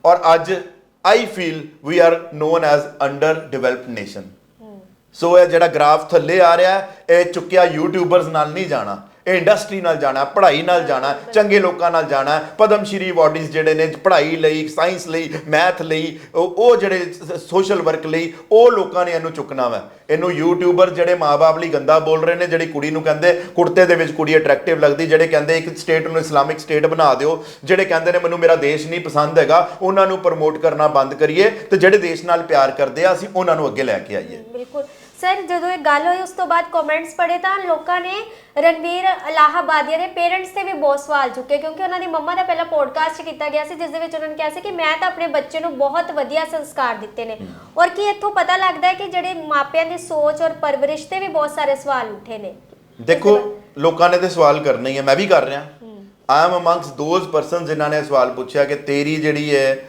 A: ਔਰ ਅੱਜ I feel we are known as underdeveloped nation so ਇਹ ਜਿਹੜਾ ਗ੍ਰਾਫ ਥੱਲੇ ਆ ਰਿਹਾ ਇਹ ਚੁੱਕਿਆ ਯੂਟਿਊਬਰਸ ਨਾਲ ਨਹੀਂ ਜਾਣਾ ਇਹ ਇੰਡਸਟਰੀ ਨਾਲ ਜਾਣਾ, ਪੜ੍ਹਾਈ ਨਾਲ ਜਾਣਾ, ਚੰਗੇ ਲੋਕਾਂ ਨਾਲ ਜਾਣਾ ਪਦਮ ਸ਼੍ਰੀ ਅਵਾਰਡੀਜ਼ ਜਿਹੜੇ ਨੇ ਪੜ੍ਹਾਈ ਲਈ ਸਾਇੰਸ ਲਈ ਮੈਥ ਲਈ, ਉਹ ਉਹ ਜਿਹੜੇ ਸੋਸ਼ਲ ਵਰਕ ਲਈ, ਉਹ ਲੋਕਾਂ ਨੇ ਇਹਨੂੰ ਚੁੱਕਣਾ ਵਾ। ਇਹਨੂੰ ਯੂਟਿਊਬਰ ਜਿਹੜੇ ਮਾਪੇ ਲਈ ਗੰਦਾ ਬੋਲ ਰਹੇ ਨੇ, ਜਿਹੜੀ ਕੁੜੀ ਨੂੰ ਕਹਿੰਦੇ, ਕੁੜਤੇ ਦੇ ਵਿੱਚ ਕੁੜੀ ਅਟਰੈਕਟਿਵ ਲੱਗਦੀ, ਜਿਹੜੇ ਕਹਿੰਦੇ ਇੱਕ ਸਟੇਟ ਨੂੰ ਇਸਲਾਮਿਕ ਸਟੇਟ ਬਣਾ ਦਿਓ, ਜਿਹੜੇ ਕਹਿੰਦੇ ਨੇ ਮੈਨੂੰ ਮੇਰਾ ਦੇਸ਼ ਨਹੀਂ ਪਸੰਦ ਹੈਗਾ, ਉਹਨਾਂ ਨੂੰ ਪ੍ਰਮੋਟ ਕਰਨਾ ਬੰਦ ਕਰੀਏ ਤੇ ਜਿਹੜੇ ਦੇਸ਼ ਨਾਲ ਪਿਆਰ ਕਰਦੇ ਆ, ਅਸੀਂ ਉਹਨਾਂ ਨੂੰ ਅੱਗੇ ਲੈ ਕੇ ਆਈਏ।
B: ਬਿਲਕੁਲ। ਸਰ ਜਦੋਂ ਇਹ ਗੱਲ ਹੋਈ ਉਸ ਤੋਂ ਬਾਅਦ ਕਮੈਂਟਸ ਪੜੇ ਤਾਂ ਲੋਕਾਂ ਨੇ ਰਣਵੀਰ ਅਲਾਹਾਬਾਦੀਆ ਦੇ ਪੇਰੈਂਟਸ ਤੇ ਵੀ ਬਹੁਤ ਸਵਾਲ ਚੁੱਕੇ ਕਿਉਂਕਿ ਉਹਨਾਂ ਦੀ ਮੰਮਾ ਦਾ ਪਹਿਲਾ ਪੋਡਕਾਸਟ ਕੀਤਾ ਗਿਆ ਸੀ ਜਿਸ ਦੇ ਵਿੱਚ ਉਹਨਾਂ ਨੇ ਕਿਹਾ ਸੀ ਕਿ ਮੈਂ ਤਾਂ ਆਪਣੇ ਬੱਚੇ ਨੂੰ ਬਹੁਤ ਵਧੀਆ ਸੰਸਕਾਰ ਦਿੱਤੇ ਨੇ। ਔਰ ਕੀ ਇੱਥੋਂ ਪਤਾ ਲੱਗਦਾ ਹੈ ਕਿ ਜਿਹੜੇ ਮਾਪਿਆਂ ਦੀ ਸੋਚ ਔਰ ਪਰਵਰਿਸ਼ ਤੇ ਵੀ ਬਹੁਤ ਸਾਰੇ ਸਵਾਲ ਉੱਠੇ ਨੇ?
A: ਦੇਖੋ ਲੋਕਾਂ ਨੇ ਤੇ ਸਵਾਲ ਕਰਨਾ ਹੀ ਹੈ ਮੈਂ ਵੀ ਕਰ ਰਿਹਾ। I am amongst those persons ਜਿਨ੍ਹਾਂ ਨੇ ਸਵਾਲ ਪੁੱਛਿਆ ਕਿ ਤੇਰੀ ਜਿਹੜੀ ਹੈ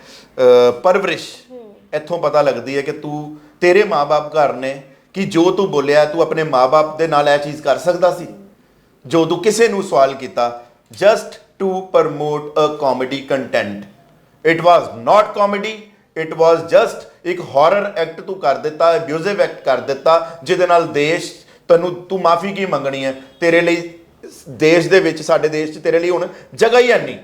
A: ਪਰਵਰਿਸ਼ ਇੱਥੋਂ ਪਤਾ ਲੱਗਦੀ ਹੈ ਕਿ ਤੂੰ ਤੇਰੇ ਮਾਪੇ ਘਰ ਨੇ ਕਿ ਜੋ ਤੂੰ ਬੋਲਿਆ, ਤੂੰ ਆਪਣੇ ਮਾਪੇ ਦੇ ਨਾਲ ਇਹ ਚੀਜ਼ ਕਰ ਸਕਦਾ ਸੀ? ਜੋ ਤੂੰ ਕਿਸੇ ਨੂੰ ਸਵਾਲ ਕੀਤਾ just to promote a comedy content it was not comedy it was just ਇੱਕ ਹਾਰਰ ਐਕਟ ਤੂੰ ਕਰ ਦਿੱਤਾ ਅਬਿਊਜ਼ਿਵ ਐਕਟ ਕਰ ਦਿੱਤਾ, ਜਿਹਦੇ ਨਾਲ ਦੇਸ਼ ਤੈਨੂੰ, ਤੂੰ ਮਾਫੀ ਕੀ ਮੰਗਣੀ ਹੈ? ਤੇਰੇ ਲਈ, ਦੇਸ਼ ਦੇ ਵਿੱਚ, ਸਾਡੇ ਦੇਸ਼ 'ਚ ਤੇਰੇ ਲਈ ਹੁਣ ਜਗ੍ਹਾ ਹੀ ਹੈ ਨਹੀਂ।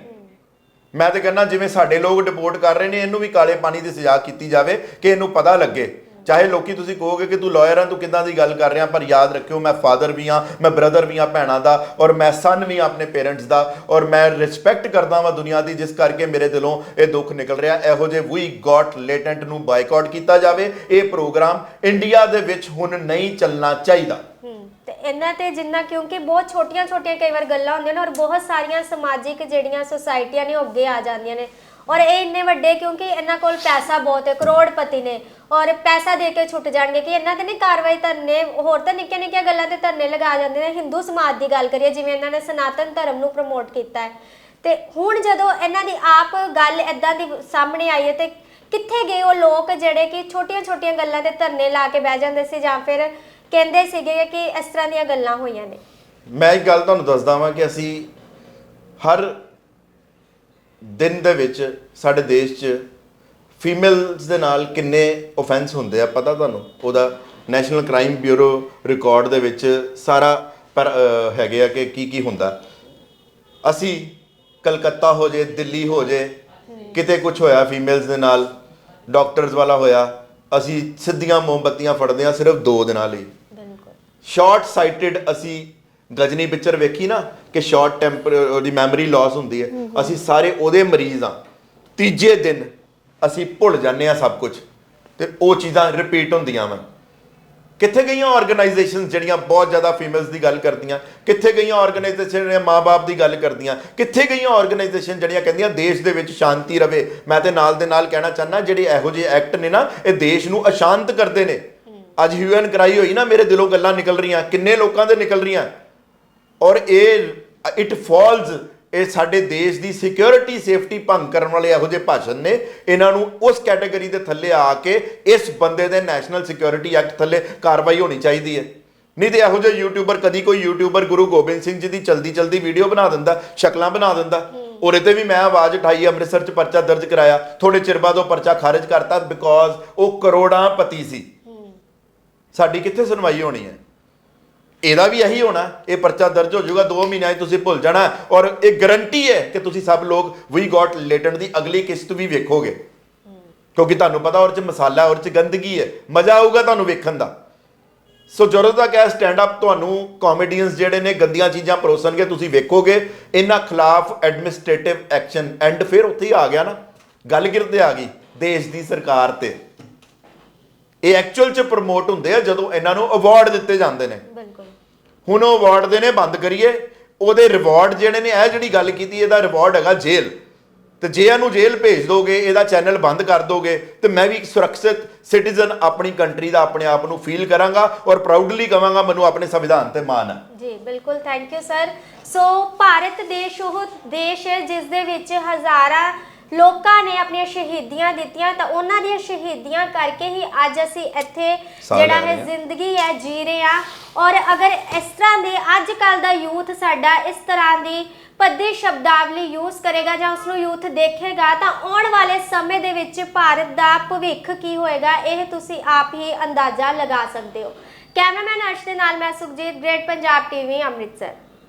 A: ਮੈਂ ਤੇ ਕਹਿੰਦਾ, ਜਿਵੇਂ ਸਾਡੇ ਲੋਕ ਡਿਪੋਰਟ ਕਰ ਰਹੇ ਨੇ, ਇਹਨੂੰ ਵੀ ਕਾਲੇ ਪਾਣੀ ਦੀ ਸਜ਼ਾ ਕੀਤੀ ਜਾਵੇ ਕਿ ਇਹਨੂੰ ਪਤਾ ਲੱਗੇ। ਚਾਹੇ ਲੋਕੀ ਤੁਸੀਂ ਕਹੋਗੇ ਕਿ ਤੂੰ ਲਾਇਰ ਆ, ਤੂੰ ਕਿੱਦਾਂ ਦੀ ਗੱਲ ਕਰ ਰਿਹਾ, ਪਰ ਯਾਦ ਰੱਖਿਓ, ਮੈਂ ਫਾਦਰ ਵੀ ਆ ਮੈਂ ਬ੍ਰਦਰ ਵੀ ਆ ਭੈਣਾਂ ਦਾ, ਔਰ ਮੈਂ ਸਨ ਵੀ ਆ ਆਪਣੇ ਪੇਰੈਂਟਸ ਦਾ, ਔਰ ਮੈਂ ਰਿਸਪੈਕਟ ਕਰਦਾ ਵਾਂ ਦੁਨੀਆ ਦੀ, ਜਿਸ ਕਰਕੇ ਮੇਰੇ ਦਿਲੋਂ ਇਹ ਦੁੱਖ ਨਿਕਲ ਰਿਹਾ। ਇਹੋ ਜਿਹੇ ਵੀ ਗॉट ਲੇਟੈਂਟ ਨੂੰ ਬਾਈਕਾਟ ਕੀਤਾ ਜਾਵੇ। ਇਹ ਪ੍ਰੋਗਰਾਮ ਇੰਡੀਆ ਦੇ ਵਿੱਚ ਹੁਣ ਨਹੀਂ ਚੱਲਣਾ ਚਾਹੀਦਾ।
B: ਤੇ ਇਹਨਾਂ ਤੇ ਜਿੰਨਾ ਕਿਉਂਕਿ ਬਹੁਤ ਛੋਟੀਆਂ ਛੋਟੀਆਂ ਕਈ ਵਾਰ ਗੱਲਾਂ ਹੁੰਦੀਆਂ ਨੇ, ਔਰ ਬਹੁਤ ਸਾਰੀਆਂ ਸਮਾਜਿਕ ਜਿਹੜੀਆਂ ਸੁਸਾਇਟੀਆਂ ਨੇ, ਉਹ ਅੱਗੇ ਆ ਜਾਂਦੀਆਂ ਨੇ। ਔਰ ਇਹ ਇੰਨੇ ਵੱਡੇ ਕਿਉਂਕਿ ਇਹਨਾਂ ਕੋਲ ਪੈਸਾ ਬਹੁਤ ਹੈ, ਕਰੋੜਪਤੀ ਨੇ। ਔਰ ਪੈਸਾ ਦੇ ਕੇ ਛੁੱਟ ਜਾਣਗੇ ਕਿ ਇਹਨਾਂ ਤੇ ਨਹੀਂ ਕਾਰਵਾਈ ਧਰਨੇ, ਹੋਰ ਤਾਂ ਨਿੱਕੀਆਂ ਨਿੱਕੀਆਂ ਗੱਲਾਂ ਤੇ ਧਰਨੇ ਲਗਾ ਜਾਂਦੇ ਨੇ। ਹਿੰਦੂ ਸਮਾਜ ਦੀ ਗੱਲ ਕਰੀਏ, ਜਿਵੇਂ ਇਹਨਾਂ ਨੇ ਸਨਾਤਨ ਧਰਮ ਨੂੰ ਪ੍ਰਮੋਟ ਕੀਤਾ ਹੈ। ਤੇ ਹੁਣ ਜਦੋਂ ਇਹਨਾਂ ਦੀ ਆਪ ਗੱਲ ਐਦਾਂ ਦੀ ਸਾਹਮਣੇ ਆਈ ਹੈ ਤੇ ਕਿੱਥੇ ਗਏ ਉਹ ਲੋਕ ਜਿਹੜੇ ਕਿ ਛੋਟੀਆਂ-ਛੋਟੀਆਂ ਗੱਲਾਂ ਤੇ ਧਰਨੇ ਲਾ ਕੇ ਬਹਿ ਜਾਂਦੇ ਸੀ ਜਾਂ ਫਿਰ ਕਹਿੰਦੇ ਸੀਗੇ ਕਿ ਇਸ ਤਰ੍ਹਾਂ ਦੀਆਂ ਗੱਲਾਂ ਹੋਈਆਂ ਨੇ?
A: ਮੈਂ ਇੱਕ ਗੱਲ ਤੁਹਾਨੂੰ ਦੱਸਦਾ ਵਾਂ ਕਿ ਅਸੀਂ ਹਰ ਦਿਨ ਦੇ ਵਿੱਚ ਸਾਡੇ ਦੇਸ਼ 'ਚ ਫੀਮੇਲਸ ਦੇ ਨਾਲ ਕਿੰਨੇ ਆਫੈਂਸ ਹੁੰਦੇ ਆ ਪਤਾ ਤੁਹਾਨੂੰ? ਉਹਦਾ ਨੈਸ਼ਨਲ ਕ੍ਰਾਈਮ ਬਿਊਰੋ ਰਿਕਾਰਡ ਦੇ ਵਿੱਚ ਸਾਰਾ ਪਰ ਹੈਗੇ ਆ ਕਿ ਕੀ ਕੀ ਹੁੰਦਾ। ਅਸੀਂ ਕਲਕੱਤਾ ਹੋ ਜੇ ਦਿੱਲੀ ਹੋ ਜੇ ਕਿਤੇ ਕੁਝ ਹੋਇਆ ਫੀਮੇਲਸ ਦੇ ਨਾਲ ਡਾਕਟਰਸ ਵਾਲਾ ਹੋਇਆ ਅਸੀਂ ਸਿੱਧੀਆਂ ਮੋਮਬੱਤੀਆਂ ਫੜਦੇ ਆ ਸਿਰਫ ਦੋ ਦਿਨਾਂ ਲਈ।
B: ਬਿਲਕੁਲ।
A: ਸ਼ਾਰਟ ਸਾਈਟਡ ਅਸੀਂ ਗਜਨੀ ਪਿਕਚਰ ਵੇਖੀ ਨਾ ਕਿ ਸ਼ਾਰਟ ਟੈਂਪਰ ਉਹਦੀ ਮੈਮਰੀ ਲਾਸ ਹੁੰਦੀ ਹੈ। ਅਸੀਂ ਸਾਰੇ ਉਹਦੇ ਮਰੀਜ਼ ਆ ਤੀਜੇ ਦਿਨ ਅਸੀਂ ਭੁੱਲ ਜਾਂਦੇ ਆ ਸਭ ਕੁਝ। ਤੇ ਉਹ ਚੀਜ਼ਾਂ ਰਿਪੀਟ ਹੁੰਦੀਆਂ ਵਾ। ਕਿੱਥੇ ਗਈਆਂ ਆਰਗੇਨਾਈਜੇਸ਼ਨਸ ਜਿਹੜੀਆਂ ਬਹੁਤ ਜ਼ਿਆਦਾ ਫੀਮੇਲਸ ਦੀ ਗੱਲ ਕਰਦੀਆਂ? ਕਿੱਥੇ ਗਈਆਂ ਆਰਗੇਨਾਈਜੇਸ਼ਨ ਜਿਹੜੀਆਂ ਮਾਪੇ ਦੀ ਗੱਲ ਕਰਦੀਆਂ? ਕਿੱਥੇ ਗਈਆਂ ਆਰਗੇਨਾਈਜੇਸ਼ਨ ਜਿਹੜੀਆਂ ਕਹਿੰਦੀਆਂ ਦੇਸ਼ ਦੇ ਵਿੱਚ ਸ਼ਾਂਤੀ ਰਵੇ? ਮੈਂ ਤੇ ਨਾਲ ਦੇ ਨਾਲ ਕਹਿਣਾ ਚਾਹਨਾ ਜਿਹੜੇ ਇਹੋ ਜਿਹੇ ਐਕਟ ਨੇ ਨਾ ਇਹ ਦੇਸ਼ ਨੂੰ ਅਸ਼ਾਂਤ ਕਰਦੇ ਨੇ। ਅੱਜ ਯੂਐਨ ਕਰਾਈ ਹੋਈ ਨਾ ਮੇਰੇ ਦਿਲੋਂ ਗੱਲਾਂ ਨਿਕਲ ਰਹੀਆਂ ਕਿੰਨੇ ਲੋਕਾਂ ਦੇ ਨਿਕਲ ਰਹੀਆਂ? ਔਰ ਇਹ ਇਟ ਫਾਲਸ ਇਹ ਸਾਡੇ ਦੇਸ਼ ਦੀ ਸਿਕਿਉਰਿਟੀ ਸੇਫਟੀ ਭੰਗ ਕਰਨ ਵਾਲੇ ਇਹੋ ਜਿਹੇ ਭਾਸ਼ਣ ਨੇ। ਇਹਨਾਂ ਨੂੰ ਉਸ ਕੈਟਾਗਰੀ ਦੇ ਥੱਲੇ ਆ ਕੇ ਇਸ ਬੰਦੇ ਦੇ ਨੈਸ਼ਨਲ ਸਿਕਿਉਰਿਟੀ ਐਕਟ ਥੱਲੇ ਕਾਰਵਾਈ ਹੋਣੀ ਚਾਹੀਦੀ ਹੈ। ਨਹੀਂ ਤੇ ਇਹੋ ਜਿਹੇ ਯੂਟਿਊਬਰ ਕਦੀ ਕੋਈ ਯੂਟਿਊਬਰ ਗੁਰੂ ਗੋਬਿੰਦ ਸਿੰਘ ਜੀ ਦੀ ਚਲਦੀ ਚਲਦੀ ਵੀਡੀਓ ਬਣਾ ਦਿੰਦਾ ਸ਼ਕਲਾਂ ਬਣਾ ਦਿੰਦਾ। ਔਰ ਤੇ ਵੀ ਮੈਂ ਆਵਾਜ਼ ਉਠਾਈ ਅੰਮ੍ਰਿਤਸਰ ਚ ਪਰਚਾ ਦਰਜ ਕਰਾਇਆ। ਥੋੜੇ ਚਿਰ ਬਾਅਦ ਉਹ ਪਰਚਾ ਖਾਰਜ ਕਰਤਾ ਬਿਕੋਜ਼ ਉਹ ਕਰੋੜਾਂ ਪਤੀ ਸੀ। ਸਾਡੀ ਕਿੱਥੇ ਸੁਣਵਾਈ ਹੋਣੀ ਹੈ? ਇਹਦਾ ਵੀ ਇਹੀ ਹੋਣਾ, ਇਹ ਪਰਚਾ ਦਰਜ ਹੋ ਜਾਊਗਾ 2 ਮਹੀਨਿਆਂ 'ਚ ਤੁਸੀਂ ਭੁੱਲ ਜਾਣਾ। ਔਰ ਇਹ ਗਾਰੰਟੀ ਹੈ ਕਿ ਤੁਸੀਂ ਸਭ ਲੋਕ ਵੀ ਗॉट ਲੇਟਨ ਦੀ ਅਗਲੀ ਕਿਸ਼ਤ ਵੀ ਵੇਖੋਗੇ। ਕਿਉਂਕਿ ਤੁਹਾਨੂੰ ਪਤਾ ਔਰ ਚ ਮਸਾਲਾ ਔਰ ਚ ਗੰਦਗੀ ਹੈ। ਮਜ਼ਾ ਆਊਗਾ ਤੁਹਾਨੂੰ ਵੇਖਣ ਦਾ। ਸੋ ਜਦੋਂ ਤੱਕ ਇਹ ਸਟੈਂਡ ਅਪ ਤੁਹਾਨੂੰ ਕਾਮੇਡੀਅਨਸ ਜਿਹੜੇ ਨੇ ਗੰਦੀਆਂ ਚੀਜ਼ਾਂ ਪਰੋਸਣਗੇ, ਤੁਸੀਂ ਵੇਖੋਗੇ, ਇਹਨਾਂ ਖਿਲਾਫ ਐਡਮਿਨਿਸਟ੍ਰੇਟਿਵ ਐਕਸ਼ਨ ਐਂਡ ਫਿਰ ਉੱਥੇ ਹੀ ਆ ਗਿਆ ਨਾ। ਗੱਲ ਕਿਰਤੇ ਆ ਗਈ? ਦੇਸ਼ ਦੀ ਸਰਕਾਰ ਤੇ। ਇਹ ਐਕਚੁਅਲ ਚ ਪ੍ਰਮੋਟ ਹੁੰਦੇ ਆ ਜਦੋਂ ਇਹਨਾਂ ਨੂੰ ਅਵਾਰਡ ਦਿੱਤੇ ਜਾਂਦੇ ਨੇ।
B: ਬਿਲਕੁਲ।
A: ਹੁਣ ਉਹ ਅਵਾਰਡ ਦੇ ਨੇ, ਬੰਦ ਕਰੀਏ। ਉਹਦੇ ਰਿਵਾਰਡ ਜਿਹੜੇ ਨੇ, ਇਹ ਜਿਹੜੀ ਗੱਲ ਕੀਤੀ, ਇਹਦਾ ਰਿਵਾਰਡ ਹੈਗਾ ਜੇਲ੍ਹ। ਤੇ ਜੇ ਇਹਨੂੰ ਜੇਲ੍ਹ ਭੇਜ ਦੋਗੇ, ਇਹਦਾ ਚੈਨਲ ਬੰਦ ਕਰ ਦੋਗੇ, ਤੇ ਮੈਂ ਵੀ ਇੱਕ ਸੁਰੱਖਿਅਤ ਸਿਟੀਜ਼ਨ ਆਪਣੀ ਕੰਟਰੀ ਦਾ, ਆਪਣੇ ਆਪ ਨੂੰ ਫੀਲ ਕਰਾਂਗਾ ਔਰ ਪ੍ਰਾਊਡਲੀ ਕਵਾਂਗਾ, ਮੈਨੂੰ ਆਪਣੇ ਸੰਵਿਧਾਨ ਤੇ ਮਾਣ ਹੈ।
B: ਜੀ, ਬਿਲਕੁਲ thank you sir so Bharat ਦੇਸ਼ ਉਹ ਦੇਸ਼ ਹੈ, ਜਿਸ ਦੇ ਵਿੱਚ ਹਜ਼ਾਰਾਂ ਲੋਕਾਂ ਨੇ ਆਪਣੀਆਂ ਸ਼ਹੀਦੀਆਂ ਦਿੱਤੀਆਂ ਤਾਂ ਉਹਨਾਂ ਦੀਆਂ ਸ਼ਹੀਦੀਆਂ ਕਰਕੇ ਹੀ ਅੱਜ ਅਸੀਂ ਇੱਥੇ
A: ਸਾਹ
B: ਜਿਹੜਾ ਹੈ
A: ਰਹੇ ਹਾਂ।
B: ਜ਼ਿੰਦਗੀ ਹੈ ਜੀ ਰਹੇ ਹਾਂ। ਔਰ ਅਗਰ ਇਸ ਤਰ੍ਹਾਂ ਦੇ ਅੱਜ ਕੱਲ ਦਾ ਯੂਥ ਸਾਡਾ ਇਸ ਤਰ੍ਹਾਂ ਦੀ ਭੱਦੀ ਸ਼ਬਦਾਵਲੀ ਯੂਜ਼ ਕਰੇਗਾ ਜਾਂ ਉਸ ਨੂੰ ਯੂਥ ਦੇਖੇਗਾ ਤਾਂ ਆਉਣ ਵਾਲੇ ਸਮੇਂ ਦੇ ਵਿੱਚ ਭਾਰਤ ਦਾ ਭਵਿੱਖ ਕੀ ਹੋਏਗਾ ਇਹ ਤੁਸੀਂ ਆਪ ਹੀ ਅੰਦਾਜ਼ਾ ਲਗਾ ਸਕਦੇ ਹੋ। ਕੈਮਰਾਮੈਨ ਅਰਸ਼ ਦੇ ਨਾਲ ਮੈਂ ਸੁਖਜੀਤ ਗ੍ਰੇਟ ਪੰਜਾਬ ਟੀਵੀ ਅੰਮ੍ਰਿਤਸਰ।